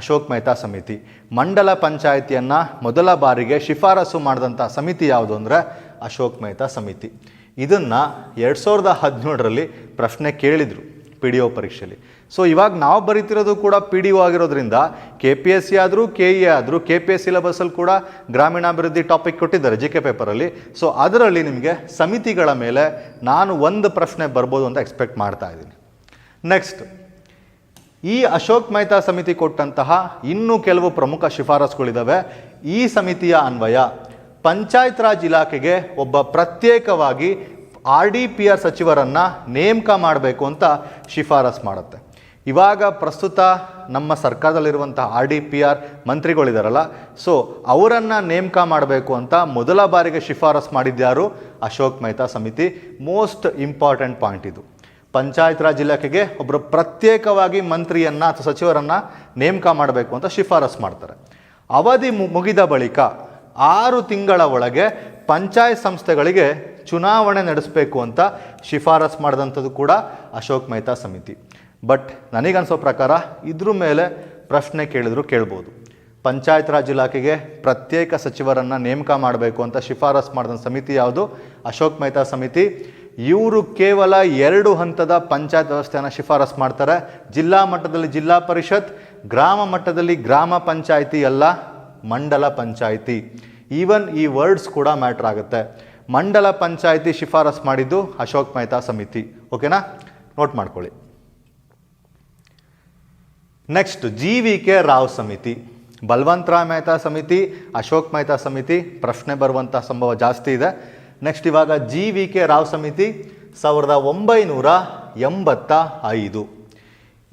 ಅಶೋಕ್ ಮೆಹ್ತಾ ಸಮಿತಿ. ಮಂಡಲ ಪಂಚಾಯಿತಿಯನ್ನು ಮೊದಲ ಬಾರಿಗೆ ಶಿಫಾರಸು ಮಾಡಿದಂಥ ಸಮಿತಿ ಯಾವುದು ಅಂದರೆ ಅಶೋಕ್ ಮೆಹ್ತಾ ಸಮಿತಿ. ಇದನ್ನು ಎರಡು ಸಾವಿರದ ಹದಿನೇಳರಲ್ಲಿ ಪ್ರಶ್ನೆ ಕೇಳಿದರು. ಪಿ ಡಿ ಒ ಪರೀಕ್ಷೆಯಲ್ಲಿ ಸೊ ಇವಾಗ ನಾವು ಬರೀತಿರೋದು ಕೂಡ ಪಿ ಡಿ ಒ ಆಗಿರೋದ್ರಿಂದ ಕೆ ಪಿ ಎಸ್ ಸಿ ಆದರೂ, ಕೆ ಇ ಆದರೂ, ಕೆ ಪಿ ಎಸ್ ಸಿಲೆಬಸ್ಸಲ್ಲಿ ಕೂಡ ಗ್ರಾಮೀಣಾಭಿವೃದ್ಧಿ ಟಾಪಿಕ್ ಕೊಟ್ಟಿದ್ದಾರೆ ಜಿ ಕೆ ಪೇಪರಲ್ಲಿ. ಸೊ ಅದರಲ್ಲಿ ನಿಮಗೆ ಸಮಿತಿಗಳ ಮೇಲೆ ನಾನು ಒಂದು ಪ್ರಶ್ನೆ ಬರ್ಬೋದು ಅಂತ ಎಕ್ಸ್ಪೆಕ್ಟ್ ಮಾಡ್ತಾ ಇದ್ದೀನಿ. ನೆಕ್ಸ್ಟ್ ಈ ಅಶೋಕ್ ಮೈತಾ ಸಮಿತಿ ಕೊಟ್ಟಂತಹ ಇನ್ನೂ ಕೆಲವು ಪ್ರಮುಖ ಶಿಫಾರಸುಗಳಿದ್ದಾವೆ ಈ ಸಮಿತಿಯ ಅನ್ವಯ ಪಂಚಾಯತ್ ರಾಜ್ ಇಲಾಖೆಗೆ ಒಬ್ಬ ಪ್ರತ್ಯೇಕವಾಗಿ ಆರ್ ಡಿ ಪಿ ಆರ್ ಸಚಿವರನ್ನು ನೇಮಕ ಮಾಡಬೇಕು ಅಂತ ಶಿಫಾರಸ್ ಮಾಡುತ್ತೆ. ಇವಾಗ ಪ್ರಸ್ತುತ ನಮ್ಮ ಸರ್ಕಾರದಲ್ಲಿರುವಂಥ ಆರ್ ಡಿ ಪಿ ಆರ್ ಮಂತ್ರಿಗಳಿದಾರಲ್ಲ, ಸೊ ಅವರನ್ನು ನೇಮಕ ಮಾಡಬೇಕು ಅಂತ ಮೊದಲ ಬಾರಿಗೆ ಶಿಫಾರಸ್ ಮಾಡಿದ್ಯಾರು ಅಶೋಕ್ ಮೆಹ್ತಾ ಸಮಿತಿ. ಮೋಸ್ಟ್ ಇಂಪಾರ್ಟೆಂಟ್ ಪಾಯಿಂಟ್ ಇದು. ಪಂಚಾಯತ್ ರಾಜ್ ಇಲಾಖೆಗೆ ಒಬ್ಬರು ಪ್ರತ್ಯೇಕವಾಗಿ ಮಂತ್ರಿಯನ್ನು ಅಥವಾ ಸಚಿವರನ್ನು ನೇಮಕ ಮಾಡಬೇಕು ಅಂತ ಶಿಫಾರಸ್ ಮಾಡ್ತಾರೆ. ಅವಧಿ ಮುಗಿದ ಬಳಿಕ ಆರು ತಿಂಗಳ ಒಳಗೆ ಪಂಚಾಯತ್ ಸಂಸ್ಥೆಗಳಿಗೆ ಚುನಾವಣೆ ನಡೆಸಬೇಕು ಅಂತ ಶಿಫಾರಸ್ ಮಾಡಿದಂಥದ್ದು ಕೂಡ ಅಶೋಕ್ ಮೆಹ್ತಾ ಸಮಿತಿ. ಬಟ್ ನನಗನ್ಸೋ ಪ್ರಕಾರ ಇದ್ರ ಮೇಲೆ ಪ್ರಶ್ನೆ ಕೇಳಿದ್ರು ಕೇಳ್ಬೋದು. ಪಂಚಾಯತ್ ರಾಜ್ ಇಲಾಖೆಗೆ ಪ್ರತ್ಯೇಕ ಸಚಿವರನ್ನು ನೇಮಕ ಮಾಡಬೇಕು ಅಂತ ಶಿಫಾರಸ್ ಮಾಡಿದ ಸಮಿತಿ ಯಾವುದು? ಅಶೋಕ್ ಮೆಹ್ತಾ ಸಮಿತಿ. ಇವರು ಕೇವಲ ಎರಡು ಹಂತದ ಪಂಚಾಯತ್ ವ್ಯವಸ್ಥೆಯನ್ನು ಶಿಫಾರಸ್ ಮಾಡ್ತಾರೆ. ಜಿಲ್ಲಾ ಮಟ್ಟದಲ್ಲಿ ಜಿಲ್ಲಾ ಪರಿಷತ್, ಗ್ರಾಮ ಮಟ್ಟದಲ್ಲಿ ಗ್ರಾಮ ಪಂಚಾಯಿತಿ ಅಲ್ಲ, ಮಂಡಲ ಪಂಚಾಯಿತಿ. ಈವನ್ ಈ ವರ್ಡ್ಸ್ ಕೂಡ ಮ್ಯಾಟ್ರ್ ಆಗುತ್ತೆ. ಮಂಡಲ ಪಂಚಾಯಿತಿ ಶಿಫಾರಸ್ ಮಾಡಿದ್ದು ಅಶೋಕ್ ಮೆಹ್ತಾ ಸಮಿತಿ. ಓಕೆನಾ? ನೋಟ್ ಮಾಡ್ಕೊಳ್ಳಿ. Next G V K Rao ಸಮಿತಿ. ಬಲವಂತ ರಾವ್ ಮೆಹ್ತಾ ಸಮಿತಿ, ಅಶೋಕ್ ಮೆಹ್ತಾ ಸಮಿತಿ, ಪ್ರಶ್ನೆ ಬರುವಂಥ ಸಂಭವ ಜಾಸ್ತಿ ಇದೆ. ನೆಕ್ಸ್ಟ್ ಇವಾಗ ಜಿ ವಿ ಕೆ ರಾವ್ ಸಮಿತಿ, ಸಾವಿರದ ಒಂಬೈನೂರ ಎಂಬತ್ತ ಐದು.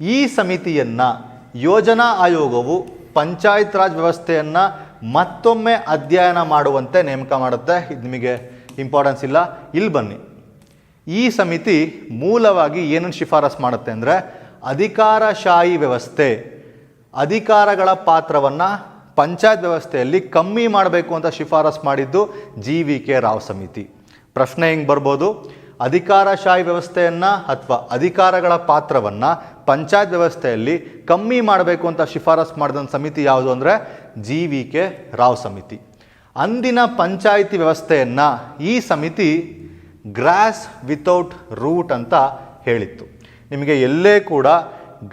ಈ ಸಮಿತಿಯನ್ನು ಯೋಜನಾ ಆಯೋಗವು ಪಂಚಾಯತ್ ರಾಜ್ ವ್ಯವಸ್ಥೆಯನ್ನು ಮತ್ತೊಮ್ಮೆ ಅಧ್ಯಯನ ಮಾಡುವಂತೆ ನೇಮಕ ಮಾಡುತ್ತೆ. ಇದು ನಿಮಗೆ ಇಂಪಾರ್ಟೆನ್ಸ್ ಇಲ್ಲ. ಇಲ್ಲಿ ಬನ್ನಿ. ಈ ಸಮಿತಿ ಮೂಲವಾಗಿ ಏನನ್ನು ಶಿಫಾರಸ್ ಮಾಡುತ್ತೆ ಅಂದರೆ ಅಧಿಕಾರಶಾಹಿ ವ್ಯವಸ್ಥೆ, ಅಧಿಕಾರಗಳ ಪಾತ್ರವನ್ನು ಪಂಚಾಯತ್ ವ್ಯವಸ್ಥೆಯಲ್ಲಿ ಕಮ್ಮಿ ಮಾಡಬೇಕು ಅಂತ ಶಿಫಾರಸ್ ಮಾಡಿದ್ದು ಜಿ ವಿ ಕೆ ರಾವ್ ಸಮಿತಿ. ಪ್ರಶ್ನೆ ಹೆಂಗೆ ಬರ್ಬೋದು? ಅಧಿಕಾರಶಾಹಿ ವ್ಯವಸ್ಥೆಯನ್ನು ಅಥವಾ ಅಧಿಕಾರಗಳ ಪಾತ್ರವನ್ನು ಪಂಚಾಯತ್ ವ್ಯವಸ್ಥೆಯಲ್ಲಿ ಕಮ್ಮಿ ಮಾಡಬೇಕು ಅಂತ ಶಿಫಾರಸ್ ಮಾಡಿದಂಥ ಸಮಿತಿ ಯಾವುದು ಅಂದರೆ ಜಿ ವಿ ಕೆ ರಾವ್ ಸಮಿತಿ. ಅಂದಿನ ಪಂಚಾಯಿತಿ ವ್ಯವಸ್ಥೆಯನ್ನು ಈ ಸಮಿತಿ ಗ್ರಾಸ್ ವಿತೌಟ್ ರೂಟ್ ಅಂತ ಹೇಳಿತ್ತು. ನಿಮಗೆ ಎಲ್ಲೇ ಕೂಡ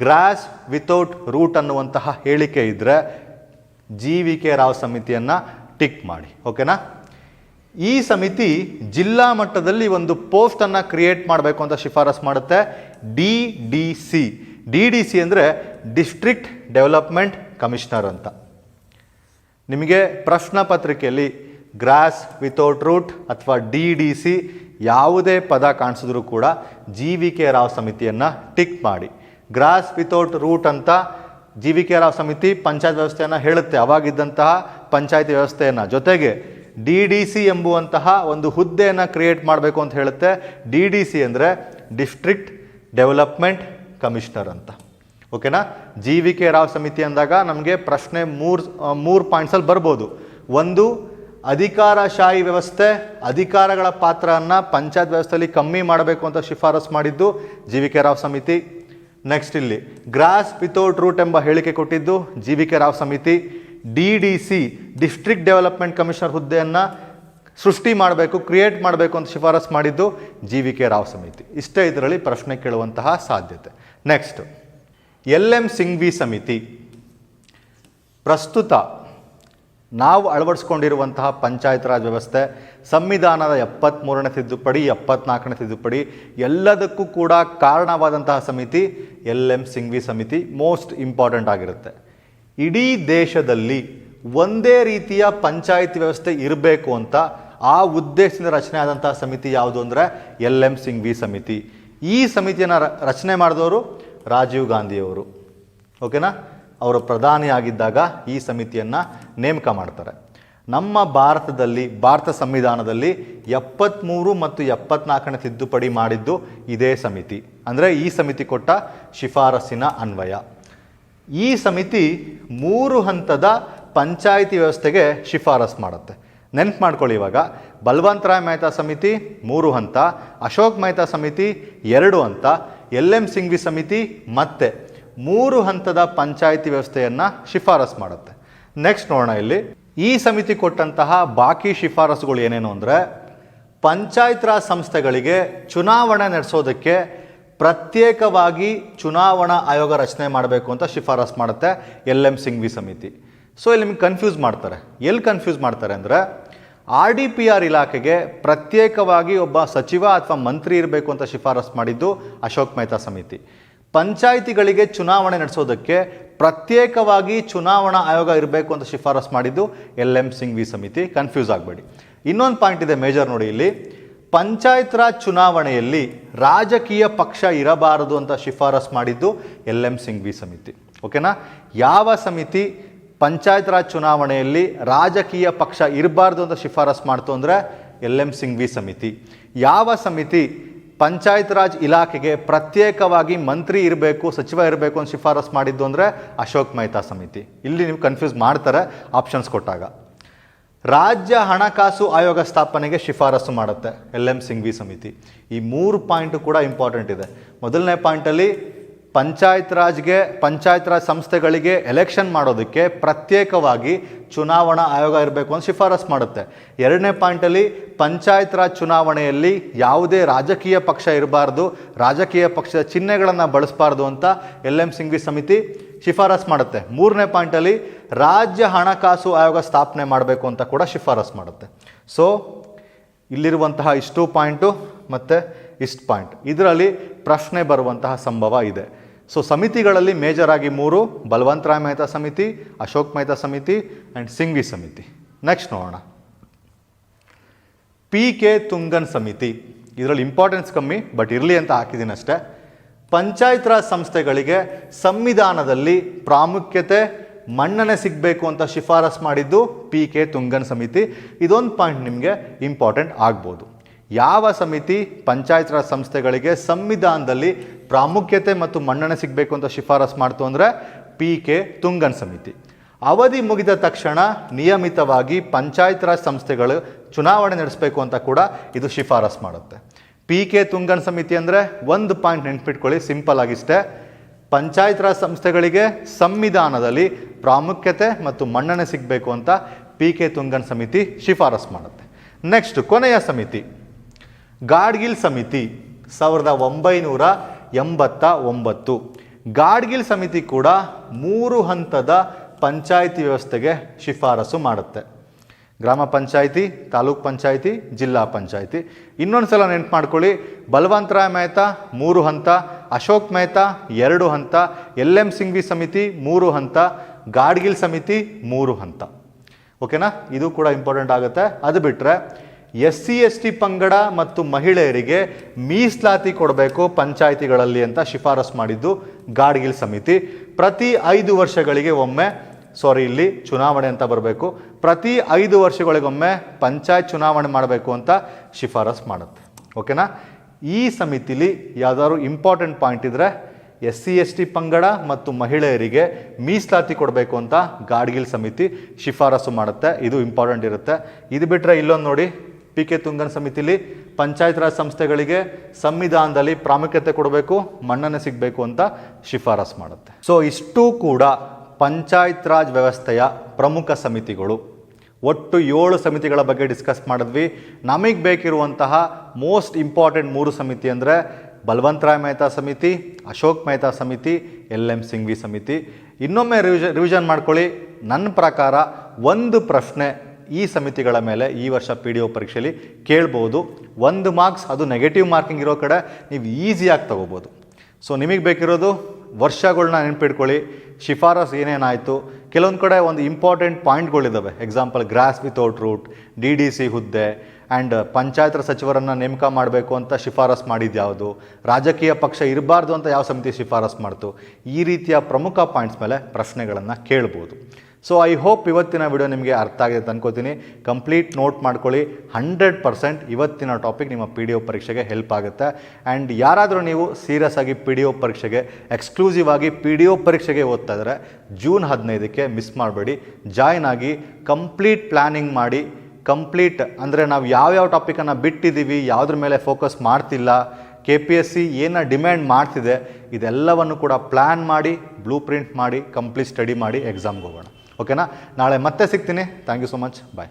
ಗ್ರಾಸ್ ವಿತೌಟ್ ರೂಟ್ ಅನ್ನುವಂತಹ ಹೇಳಿಕೆ ಇದ್ದರೆ ಜಿ ವಿ ಕೆ ರಾವ್ ಸಮಿತಿಯನ್ನು ಟಿಕ್ ಮಾಡಿ, ಓಕೆನಾ? ಈ ಸಮಿತಿ ಜಿಲ್ಲಾ ಮಟ್ಟದಲ್ಲಿ ಒಂದು ಪೋಸ್ಟನ್ನು ಕ್ರಿಯೇಟ್ ಮಾಡಬೇಕು ಅಂತ ಶಿಫಾರಸ್ ಮಾಡುತ್ತೆ. D D C. D D C ಅಂದರೆ ಡಿಸ್ಟ್ರಿಕ್ಟ್ ಡೆವಲಪ್ಮೆಂಟ್ ಕಮಿಷನರ್ ಅಂತ. ನಿಮಗೆ ಪ್ರಶ್ನ ಪತ್ರಿಕೆಯಲ್ಲಿ ಗ್ರಾಸ್ ವಿತೌಟ್ ರೂಟ್ ಅಥವಾ ಡಿ ಡಿ ಸಿ ಯಾವುದೇ ಪದ ಕಾಣಿಸಿದ್ರೂ ಕೂಡ ಜಿ ವಿ ಕೆ ರಾವ್ ಸಮಿತಿಯನ್ನು ಟಿಕ್ ಮಾಡಿ. ಗ್ರಾಸ್ ವಿತೌಟ್ ರೂಟ್ ಅಂತ ಜಿ ವಿ ಕೆ ರಾವ್ ಸಮಿತಿ ಪಂಚಾಯತ್ ವ್ಯವಸ್ಥೆಯನ್ನು ಹೇಳುತ್ತೆ. ಅವಾಗಿದ್ದಂತಹ ಪಂಚಾಯತಿ ವ್ಯವಸ್ಥೆಯನ್ನು. ಜೊತೆಗೆ ಡಿ ಡಿ ಸಿ ಎಂಬುವಂತಹ ಒಂದು ಹುದ್ದೆಯನ್ನು ಕ್ರಿಯೇಟ್ ಮಾಡಬೇಕು ಅಂತ ಹೇಳುತ್ತೆ. ಡಿ ಡಿ ಸಿ ಅಂದರೆ ಡಿಸ್ಟ್ರಿಕ್ಟ್ ಡೆವಲಪ್ಮೆಂಟ್ ಕಮಿಷನರ್ ಅಂತ. ಓಕೆನಾ? ಜಿ ವಿ ಕೆ ರಾವ್ ಸಮಿತಿ ಅಂದಾಗ ನಮಗೆ ಪ್ರಶ್ನೆ ಮೂರು ಮೂರು ಪಾಯಿಂಟ್ಸಲ್ಲಿ ಬರ್ಬೋದು. ಒಂದು, ಅಧಿಕಾರಶಾಹಿ ವ್ಯವಸ್ಥೆ, ಅಧಿಕಾರಗಳ ಪಾತ್ರವನ್ನು ಪಂಚಾಯತ್ ವ್ಯವಸ್ಥೆಯಲ್ಲಿ ಕಮ್ಮಿ ಮಾಡಬೇಕು ಅಂತ ಶಿಫಾರಸು ಮಾಡಿದ್ದು ಜಿ ವಿ ಕೆ ರಾವ್ ಸಮಿತಿ. ನೆಕ್ಸ್ಟ್ ಇಲ್ಲಿ ಗ್ರಾಸ್ ವಿತೌಟ್ ರೂಟ್ ಎಂಬ ಹೇಳಿಕೆ ಕೊಟ್ಟಿದ್ದು ಜಿ ವಿ ಕೆ ರಾವ್ ಸಮಿತಿ. D D C district development commissioner ಹುದ್ದೆಯನ್ನು ಸೃಷ್ಟಿ ಮಾಡಬೇಕು ಕ್ರಿಯೇಟ್ ಮಾಡಬೇಕು ಅಂತ ಶಿಫಾರಸು ಮಾಡಿದ್ದು ಜಿ ವಿ ಕೆ ರಾವ್ ಸಮಿತಿ. ಇಷ್ಟೇ ಇದರಲ್ಲಿ ಪ್ರಶ್ನೆ ಕೇಳುವಂತಹ ಸಾಧ್ಯತೆ. ನೆಕ್ಸ್ಟ್ ಎಲ್ ಎಂ ಸಿಂಘ್ವಿ ಸಮಿತಿ. ಪ್ರಸ್ತುತ ನಾವು ಅಳವಡಿಸ್ಕೊಂಡಿರುವಂತಹ ಪಂಚಾಯತ್ ರಾಜ್ ವ್ಯವಸ್ಥೆ, ಸಂವಿಧಾನದ ಎಪ್ಪತ್ತ್ಮೂರನೇ ತಿದ್ದುಪಡಿ, ಎಪ್ಪತ್ನಾಲ್ಕನೇ ತಿದ್ದುಪಡಿ, ಎಲ್ಲದಕ್ಕೂ ಕೂಡ ಕಾರಣವಾದಂತಹ ಸಮಿತಿ ಎಲ್ ಎಂ ಸಿಂಘ್ವಿ ಸಮಿತಿ ಮೋಸ್ಟ್ ಇಂಪಾರ್ಟೆಂಟ್ ಆಗಿರುತ್ತೆ. ಇಡೀ ದೇಶದಲ್ಲಿ ಒಂದೇ ರೀತಿಯ ಪಂಚಾಯತ್ ವ್ಯವಸ್ಥೆ ಇರಬೇಕು ಅಂತ ಆ ಉದ್ದೇಶದಿಂದ ರಚನೆ ಆದಂತಹ ಸಮಿತಿ ಯಾವುದು ಅಂದರೆ ಎಲ್ ಎಂ ಸಿಂಘ್ವಿ ಸಮಿತಿ. ಈ ಸಮಿತಿಯನ್ನು ರಚನೆ ಮಾಡಿದವರು ರಾಜೀವ್ ಗಾಂಧಿಯವರು. ಓಕೆನಾ? ಅವರು ಪ್ರಧಾನಿಯಾಗಿದ್ದಾಗ ಈ ಸಮಿತಿಯನ್ನು ನೇಮಕ ಮಾಡ್ತಾರೆ. ನಮ್ಮ ಭಾರತದಲ್ಲಿ, ಭಾರತ ಸಂವಿಧಾನದಲ್ಲಿ ಎಪ್ಪತ್ತ್ಮೂರು ಮತ್ತು ಎಪ್ಪತ್ನಾಲ್ಕನೇ ತಿದ್ದುಪಡಿ ಮಾಡಿದ್ದು ಇದೇ ಸಮಿತಿ. ಅಂದರೆ ಈ ಸಮಿತಿ ಕೊಟ್ಟ ಶಿಫಾರಸ್ಸಿನ ಅನ್ವಯ. ಈ ಸಮಿತಿ ಮೂರು ಹಂತದ ಪಂಚಾಯಿತಿ ವ್ಯವಸ್ಥೆಗೆ ಶಿಫಾರಸ್ ಮಾಡುತ್ತೆ. ನೆನ್ಪು ಮಾಡ್ಕೊಳ್ಳಿ ಇವಾಗ. ಬಲ್ವಂತರಾಯ್ ಮೆಹ್ತಾ ಸಮಿತಿ ಮೂರು ಹಂತ, ಅಶೋಕ್ ಮೆಹ್ತಾ ಸಮಿತಿ ಎರಡು ಹಂತ ಎಲ್ ಎಂ ಸಿಂಘ್ವಿ ಸಮಿತಿ ಮತ್ತೆ ಮೂರು ಹಂತದ ಪಂಚಾಯಿತಿ ವ್ಯವಸ್ಥೆಯನ್ನು ಶಿಫಾರಸ್ ಮಾಡುತ್ತೆ. ನೆಕ್ಸ್ಟ್ ನೋಡೋಣ ಇಲ್ಲಿ. ಈ ಸಮಿತಿ ಕೊಟ್ಟಂತಹ ಬಾಕಿ ಶಿಫಾರಸುಗಳು ಏನೇನು ಅಂದರೆ ಪಂಚಾಯತ್ ರಾಜ್ ಸಂಸ್ಥೆಗಳಿಗೆ ಚುನಾವಣೆ ನಡೆಸೋದಕ್ಕೆ ಪ್ರತ್ಯೇಕವಾಗಿ ಚುನಾವಣಾ ಆಯೋಗ ರಚನೆ ಮಾಡಬೇಕು ಅಂತ ಶಿಫಾರಸ್ ಮಾಡುತ್ತೆ ಎಲ್ ಎಂ ಸಿಂಘ್ವಿ ಸಮಿತಿ. ಸೊ ಇಲ್ಲಿ ನಿಮ್ಗೆ ಕನ್ಫ್ಯೂಸ್ ಮಾಡ್ತಾರೆ. ಎಲ್ಲಿ ಕನ್ಫ್ಯೂಸ್ ಮಾಡ್ತಾರೆ ಅಂದರೆ ಆರ್ ಡಿ ಪಿ ಆರ್ ಇಲಾಖೆಗೆ ಪ್ರತ್ಯೇಕವಾಗಿ ಒಬ್ಬ ಸಚಿವ ಅಥವಾ ಮಂತ್ರಿ ಇರಬೇಕು ಅಂತ ಶಿಫಾರಸ್ ಮಾಡಿದ್ದು ಅಶೋಕ್ ಮೆಹ್ತಾ ಸಮಿತಿ. ಪಂಚಾಯಿತಿಗಳಿಗೆ ಚುನಾವಣೆ ನಡೆಸೋದಕ್ಕೆ ಪ್ರತ್ಯೇಕವಾಗಿ ಚುನಾವಣಾ ಆಯೋಗ ಇರಬೇಕು ಅಂತ ಶಿಫಾರಸ್ ಮಾಡಿದ್ದು ಎಲ್ ಎಂ ಸಿಂಘ್ವಿ ಸಮಿತಿ. ಕನ್ಫ್ಯೂಸ್ ಆಗಬೇಡಿ. ಇನ್ನೊಂದು ಪಾಯಿಂಟ್ ಇದೆ ಮೇಜರ್ ನೋಡಿ ಇಲ್ಲಿ. ಪಂಚಾಯತ್ ರಾಜ್ ಚುನಾವಣೆಯಲ್ಲಿ ರಾಜಕೀಯ ಪಕ್ಷ ಇರಬಾರದು ಅಂತ ಶಿಫಾರಸ್ ಮಾಡಿದ್ದು ಎಲ್ ಎಂ ಸಿಂಘ್ವಿ ಸಮಿತಿ. ಓಕೆನಾ? ಯಾವ ಸಮಿತಿ ಪಂಚಾಯತ್ ರಾಜ್ ಚುನಾವಣೆಯಲ್ಲಿ ರಾಜಕೀಯ ಪಕ್ಷ ಇರಬಾರ್ದು ಅಂತ ಶಿಫಾರಸ್ ಮಾಡ್ತು ಅಂದರೆ ಎಲ್ ಎಂ ಸಿಂಘ್ವಿ ಸಮಿತಿ. ಯಾವ ಸಮಿತಿ ಪಂಚಾಯತ್ ರಾಜ್ ಇಲಾಖೆಗೆ ಪ್ರತ್ಯೇಕವಾಗಿ ಮಂತ್ರಿ ಇರಬೇಕು, ಸಚಿವ ಇರಬೇಕು ಅಂತ ಶಿಫಾರಸ್ ಮಾಡಿದ್ದು ಅಂದರೆ ಅಶೋಕ್ ಮೆಹ್ತಾ ಸಮಿತಿ. ಇಲ್ಲಿ ನೀವು ಕನ್ಫ್ಯೂಸ್ ಮಾಡ್ತಾರೆ ಆಪ್ಷನ್ಸ್ ಕೊಟ್ಟಾಗ. ರಾಜ್ಯ ಹಣಕಾಸು ಆಯೋಗ ಸ್ಥಾಪನೆಗೆ ಶಿಫಾರಸು ಮಾಡುತ್ತೆ ಎಲ್ ಎಂ ಸಿಂಘ್ವಿ ಸಮಿತಿ. ಈ ಮೂರು ಪಾಯಿಂಟು ಕೂಡ ಇಂಪಾರ್ಟೆಂಟ್ ಇದೆ. ಮೊದಲನೇ ಪಾಯಿಂಟಲ್ಲಿ ಪಂಚಾಯತ್ ರಾಜ್ಗೆ, ಪಂಚಾಯತ್ ರಾಜ್ ಸಂಸ್ಥೆಗಳಿಗೆ ಎಲೆಕ್ಷನ್ ಮಾಡೋದಕ್ಕೆ ಪ್ರತ್ಯೇಕವಾಗಿ ಚುನಾವಣಾ ಆಯೋಗ ಇರಬೇಕು ಅಂತ ಶಿಫಾರಸು ಮಾಡುತ್ತೆ. ಎರಡನೇ ಪಾಯಿಂಟಲ್ಲಿ ಪಂಚಾಯತ್ ರಾಜ್ ಚುನಾವಣೆಯಲ್ಲಿ ಯಾವುದೇ ರಾಜಕೀಯ ಪಕ್ಷ ಇರಬಾರ್ದು, ರಾಜಕೀಯ ಪಕ್ಷದ ಚಿಹ್ನೆಗಳನ್ನು ಬಳಸಬಾರ್ದು ಅಂತ ಎಲ್ ಎಂ ಸಿಂಘ್ವಿ ಸಮಿತಿ ಶಿಫಾರಸು ಮಾಡುತ್ತೆ. ಮೂರನೇ ಪಾಯಿಂಟಲ್ಲಿ ರಾಜ್ಯ ಹಣಕಾಸು ಆಯೋಗ ಸ್ಥಾಪನೆ ಮಾಡಬೇಕು ಅಂತ ಕೂಡ ಶಿಫಾರಸು ಮಾಡುತ್ತೆ. ಸೊ ಇಲ್ಲಿರುವಂತಹ ಇಷ್ಟು ಪಾಯಿಂಟು ಮತ್ತು ಇಷ್ಟು ಪಾಯಿಂಟ್ ಇದರಲ್ಲಿ ಪ್ರಶ್ನೆ ಬರುವಂತಹ ಸಂಭವ ಇದೆ. ಸೊ ಸಮಿತಿಗಳಲ್ಲಿ ಮೇಜರ್ ಆಗಿ ಮೂರು ಬಲವಂತರಾಯ್ ಮೆಹ್ತಾ ಸಮಿತಿ, ಅಶೋಕ್ ಮೆಹ್ತಾ ಸಮಿತಿ ಆ್ಯಂಡ್ ಸಿಂಘ್ವಿ ಸಮಿತಿ. ನೆಕ್ಸ್ಟ್ ನೋಡೋಣ. ಪಿ ಕೆ ತುಂಗನ್ ಸಮಿತಿ. ಇದರಲ್ಲಿ ಇಂಪಾರ್ಟೆನ್ಸ್ ಕಮ್ಮಿ ಬಟ್ ಇರಲಿ ಅಂತ ಹಾಕಿದ್ದೀನಿ ಅಷ್ಟೇ. ಪಂಚಾಯತ್ ರಾಜ್ ಸಂಸ್ಥೆಗಳಿಗೆ ಸಂವಿಧಾನದಲ್ಲಿ ಪ್ರಾಮುಖ್ಯತೆ, ಮನ್ನಣೆ ಸಿಗಬೇಕು ಅಂತ ಶಿಫಾರಸ್ ಮಾಡಿದ್ದು ಪಿ ಕೆ ತುಂಗನ್ ಸಮಿತಿ. ಇದೊಂದು ಪಾಯಿಂಟ್ ನಿಮಗೆ ಇಂಪಾರ್ಟೆಂಟ್ ಆಗ್ಬೋದು. ಯಾವ ಸಮಿತಿ ಪಂಚಾಯತ್ ರಾಜ್ ಸಂಸ್ಥೆಗಳಿಗೆ ಸಂವಿಧಾನದಲ್ಲಿ ಪ್ರಾಮುಖ್ಯತೆ ಮತ್ತು ಮನ್ನಣೆ ಸಿಗಬೇಕು ಅಂತ ಶಿಫಾರಸ್ ಮಾಡ್ತು ಅಂದರೆ ಪಿ ಕೆ ತುಂಗನ್ ಸಮಿತಿ. ಅವಧಿ ಮುಗಿದ ತಕ್ಷಣ ನಿಯಮಿತವಾಗಿ ಪಂಚಾಯತ್ ರಾಜ್ ಸಂಸ್ಥೆಗಳು ಚುನಾವಣೆ ನಡೆಸಬೇಕು ಅಂತ ಕೂಡ ಇದು ಶಿಫಾರಸ್ ಮಾಡುತ್ತೆ. ಪಿ ಕೆ ತುಂಗನ್ ಸಮಿತಿ ಅಂದರೆ ಒಂದು ಪಾಯಿಂಟ್ ನೆನ್ಪಿಟ್ಕೊಳ್ಳಿ, ಸಿಂಪಲ್ ಆಗಿಷ್ಟೇ ಪಂಚಾಯತ್ ರಾಜ್ ಸಂಸ್ಥೆಗಳಿಗೆ ಸಂವಿಧಾನದಲ್ಲಿ ಪ್ರಾಮುಖ್ಯತೆ ಮತ್ತು ಮನ್ನಣೆ ಸಿಗಬೇಕು ಅಂತ ಪಿ ಕೆ ತುಂಗನ್ ಸಮಿತಿ ಶಿಫಾರಸ್ ಮಾಡುತ್ತೆ. ನೆಕ್ಸ್ಟ್ ಕೊನೆಯ ಸಮಿತಿ. ಗಾಡ್ಗಿಲ್ ಸಮಿತಿ, ಸಾವಿರದ ಒಂಬೈನೂರ ಎಂಬತ್ತ ಒಂಬತ್ತು. ಗಾಡ್ಗಿಲ್ ಸಮಿತಿ ಕೂಡ ಮೂರು ಹಂತದ ಪಂಚಾಯಿತಿ ವ್ಯವಸ್ಥೆಗೆ ಶಿಫಾರಸು ಮಾಡುತ್ತೆ. ಗ್ರಾಮ ಪಂಚಾಯಿತಿ, ತಾಲೂಕ್ ಪಂಚಾಯಿತಿ, ಜಿಲ್ಲಾ ಪಂಚಾಯಿತಿ. ಇನ್ನೊಂದು ಸಲ ನೆನ್ಪು ಮಾಡ್ಕೊಳ್ಳಿ. ಬಲವಂತರಾಯ್ ಮೆಹ್ತಾ ಮೂರು ಹಂತ, ಅಶೋಕ್ ಮೆಹ್ತಾ ಎರಡು ಹಂತ, ಎಲ್ ಎಂ ಸಿಂಗ್ವಿ ಸಮಿತಿ ಮೂರು ಹಂತ, ಗಾಡ್ಗಿಲ್ ಸಮಿತಿ ಮೂರು ಹಂತ. ಓಕೆನಾ? ಇದು ಕೂಡ ಇಂಪಾರ್ಟೆಂಟ್ ಆಗುತ್ತೆ. ಅದು ಬಿಟ್ಟರೆ ಎಸ್ ಸಿ ಎಸ್ ಟಿ ಪಂಗಡ ಮತ್ತು ಮಹಿಳೆಯರಿಗೆ ಮೀಸಲಾತಿ ಕೊಡಬೇಕು ಪಂಚಾಯಿತಿಗಳಲ್ಲಿ ಅಂತ ಶಿಫಾರಸು ಮಾಡಿದ್ದು ಗಾಡ್ಗಿಲ್ ಸಮಿತಿ. ಪ್ರತಿ ಐದು ವರ್ಷಗಳಿಗೆ ಒಮ್ಮೆ ಸಾರಿ ಇಲ್ಲಿ ಚುನಾವಣೆ ಅಂತ ಬರಬೇಕು. ಪ್ರತಿ ಐದು ವರ್ಷಗಳಿಗೊಮ್ಮೆ ಪಂಚಾಯತ್ ಚುನಾವಣೆ ಮಾಡಬೇಕು ಅಂತ ಶಿಫಾರಸು ಮಾಡುತ್ತೆ. ಓಕೆನಾ? ಈ ಸಮಿತಿಲಿ ಯಾವುದಾದ್ರು ಇಂಪಾರ್ಟೆಂಟ್ ಪಾಯಿಂಟ್ ಇದ್ದರೆ ಎಸ್ ಸಿ ಎಸ್ ಟಿ ಪಂಗಡ ಮತ್ತು ಮಹಿಳೆಯರಿಗೆ ಮೀಸಲಾತಿ ಕೊಡಬೇಕು ಅಂತ ಗಾಡ್ಗಿಲ್ ಸಮಿತಿ ಶಿಫಾರಸು ಮಾಡುತ್ತೆ. ಇದು ಇಂಪಾರ್ಟೆಂಟ್ ಇರುತ್ತೆ. ಇದು ಬಿಟ್ಟರೆ ಇಲ್ಲೊಂದು ನೋಡಿ. ಪಿ ಕೆ ತುಂಗನ್ ಸಮಿತಿಲಿ ಪಂಚಾಯತ್ ರಾಜ್ ಸಂಸ್ಥೆಗಳಿಗೆ ಸಂವಿಧಾನದಲ್ಲಿ ಪ್ರಾಮುಖ್ಯತೆ ಕೊಡಬೇಕು, ಮನ್ನಣೆ ಸಿಗಬೇಕು ಅಂತ ಶಿಫಾರಸ್ ಮಾಡುತ್ತೆ. ಸೊ ಇಷ್ಟು ಕೂಡ ಪಂಚಾಯತ್ ರಾಜ್ ವ್ಯವಸ್ಥೆಯ ಪ್ರಮುಖ ಸಮಿತಿಗಳು, ಒಟ್ಟು ಏಳು ಸಮಿತಿಗಳ ಬಗ್ಗೆ ಡಿಸ್ಕಸ್ ಮಾಡಿದ್ವಿ. ನಮಗೆ ಬೇಕಿರುವಂತಹ ಮೋಸ್ಟ್ ಇಂಪಾರ್ಟೆಂಟ್ ಮೂರು ಸಮಿತಿ ಅಂದರೆ ಬಲವಂತರಾಯ್ ಮೆಹ್ತಾ ಸಮಿತಿ, ಅಶೋಕ್ ಮೆಹ್ತಾ ಸಮಿತಿ, ಎಲ್ ಎಂ ಸಿಂಘ್ವಿ ಸಮಿತಿ. ಇನ್ನೊಮ್ಮೆ ರಿವಿಷನ್ ರಿವಿಷನ್ ಮಾಡ್ಕೊಳ್ಳಿ. ನನ್ನ ಪ್ರಕಾರ ಒಂದು ಪ್ರಶ್ನೆ ಈ ಸಮಿತಿಗಳ ಮೇಲೆ ಈ ವರ್ಷ ಪಿ ಡಿ ಒ ಪರೀಕ್ಷೆಯಲ್ಲಿ ಕೇಳ್ಬೋದು. ಒಂದು ಮಾರ್ಕ್ಸ್ ಅದು ನೆಗೆಟಿವ್ ಮಾರ್ಕಿಂಗ್ ಇರೋ ಕಡೆ ನೀವು ಈಸಿಯಾಗಿ ತೊಗೋಬೋದು. ಸೊ ನಿಮಗೆ ಬೇಕಿರೋದು ವರ್ಷಗಳನ್ನ ನೆನಪಿಟ್ಕೊಳ್ಳಿ. ಶಿಫಾರಸ್ ಏನೇನಾಯಿತು? ಕೆಲವೊಂದು ಕಡೆ ಒಂದು important ಪಾಯಿಂಟ್ಗಳಿದ್ದಾವೆ example grass without root D D C ಹುದ್ದೆ ಆ್ಯಂಡ್ ಪಂಚಾಯತ್ ಸಚಿವರನ್ನು ನೇಮಕ ಮಾಡಬೇಕು ಅಂತ ಶಿಫಾರಸ್ ಮಾಡಿದ್ದು ಯಾವುದು? ರಾಜಕೀಯ ಪಕ್ಷ ಇರಬಾರ್ದು ಅಂತ ಯಾವ ಸಮಿತಿ ಶಿಫಾರಸ್ ಮಾಡ್ತು? ಈ ರೀತಿಯ ಪ್ರಮುಖ ಪಾಯಿಂಟ್ಸ್ ಮೇಲೆ ಪ್ರಶ್ನೆಗಳನ್ನು ಕೇಳ್ಬೋದು. ಸೊ ಐ ಹೋಪ್ ಇವತ್ತಿನ ವಿಡಿಯೋ ನಿಮಗೆ ಅರ್ಥ ಆಗಿದೆ ಅಂತ ಅನ್ಕೋತೀನಿ. ಕಂಪ್ಲೀಟ್ ನೋಟ್ ಮಾಡ್ಕೊಳ್ಳಿ. ಹಂಡ್ರೆಡ್ ಪರ್ಸೆಂಟ್ ಇವತ್ತಿನ ಟಾಪಿಕ್ ನಿಮ್ಮ ಪಿ ಡಿ ಒ ಪರೀಕ್ಷೆಗೆ ಹೆಲ್ಪ್ ಆಗುತ್ತೆ. ಆ್ಯಂಡ್ ಯಾರಾದರೂ ನೀವು ಸೀರಿಯಸ್ ಆಗಿ ಪಿ ಡಿ ಒ ಪರೀಕ್ಷೆಗೆ ಎಕ್ಸ್ಕ್ಲೂಸಿವ್ ಆಗಿ ಪಿ ಡಿ ಒ ಪರೀಕ್ಷೆಗೆ ಓದ್ತಾ ಇದ್ದರೆ ಜೂನ್ ಹದಿನೈದಕ್ಕೆ ಮಿಸ್ ಮಾಡಬೇಡಿ. ಜಾಯ್ನ್ ಆಗಿ ಕಂಪ್ಲೀಟ್ ಪ್ಲ್ಯಾನಿಂಗ್ ಮಾಡಿ ಕಂಪ್ಲೀಟ್ ಅಂದರೆ ನಾವು ಯಾವ್ಯಾವ ಟಾಪಿಕನ್ನು ಬಿಟ್ಟಿದ್ದೀವಿ, ಯಾವುದ್ರ ಮೇಲೆ ಫೋಕಸ್ ಮಾಡ್ತಿಲ್ಲ ಕೆ ಪಿ ಎಸ್ ಸಿ ಏನು ಡಿಮ್ಯಾಂಡ್ ಮಾಡ್ತಿದೆ, ಇದೆಲ್ಲವನ್ನು ಕೂಡ ಪ್ಲ್ಯಾನ್ ಮಾಡಿ ಬ್ಲೂ ಪ್ರಿಂಟ್ ಮಾಡಿ ಕಂಪ್ಲೀಟ್ ಸ್ಟಡಿ ಮಾಡಿ ಎಕ್ಸಾಮ್ಗೆ ಹೋಗೋಣ. ಓಕೆನಾ? ನಾಳೆ ಮತ್ತೆ ಸಿಗ್ತೀನಿ. Thank you so much bye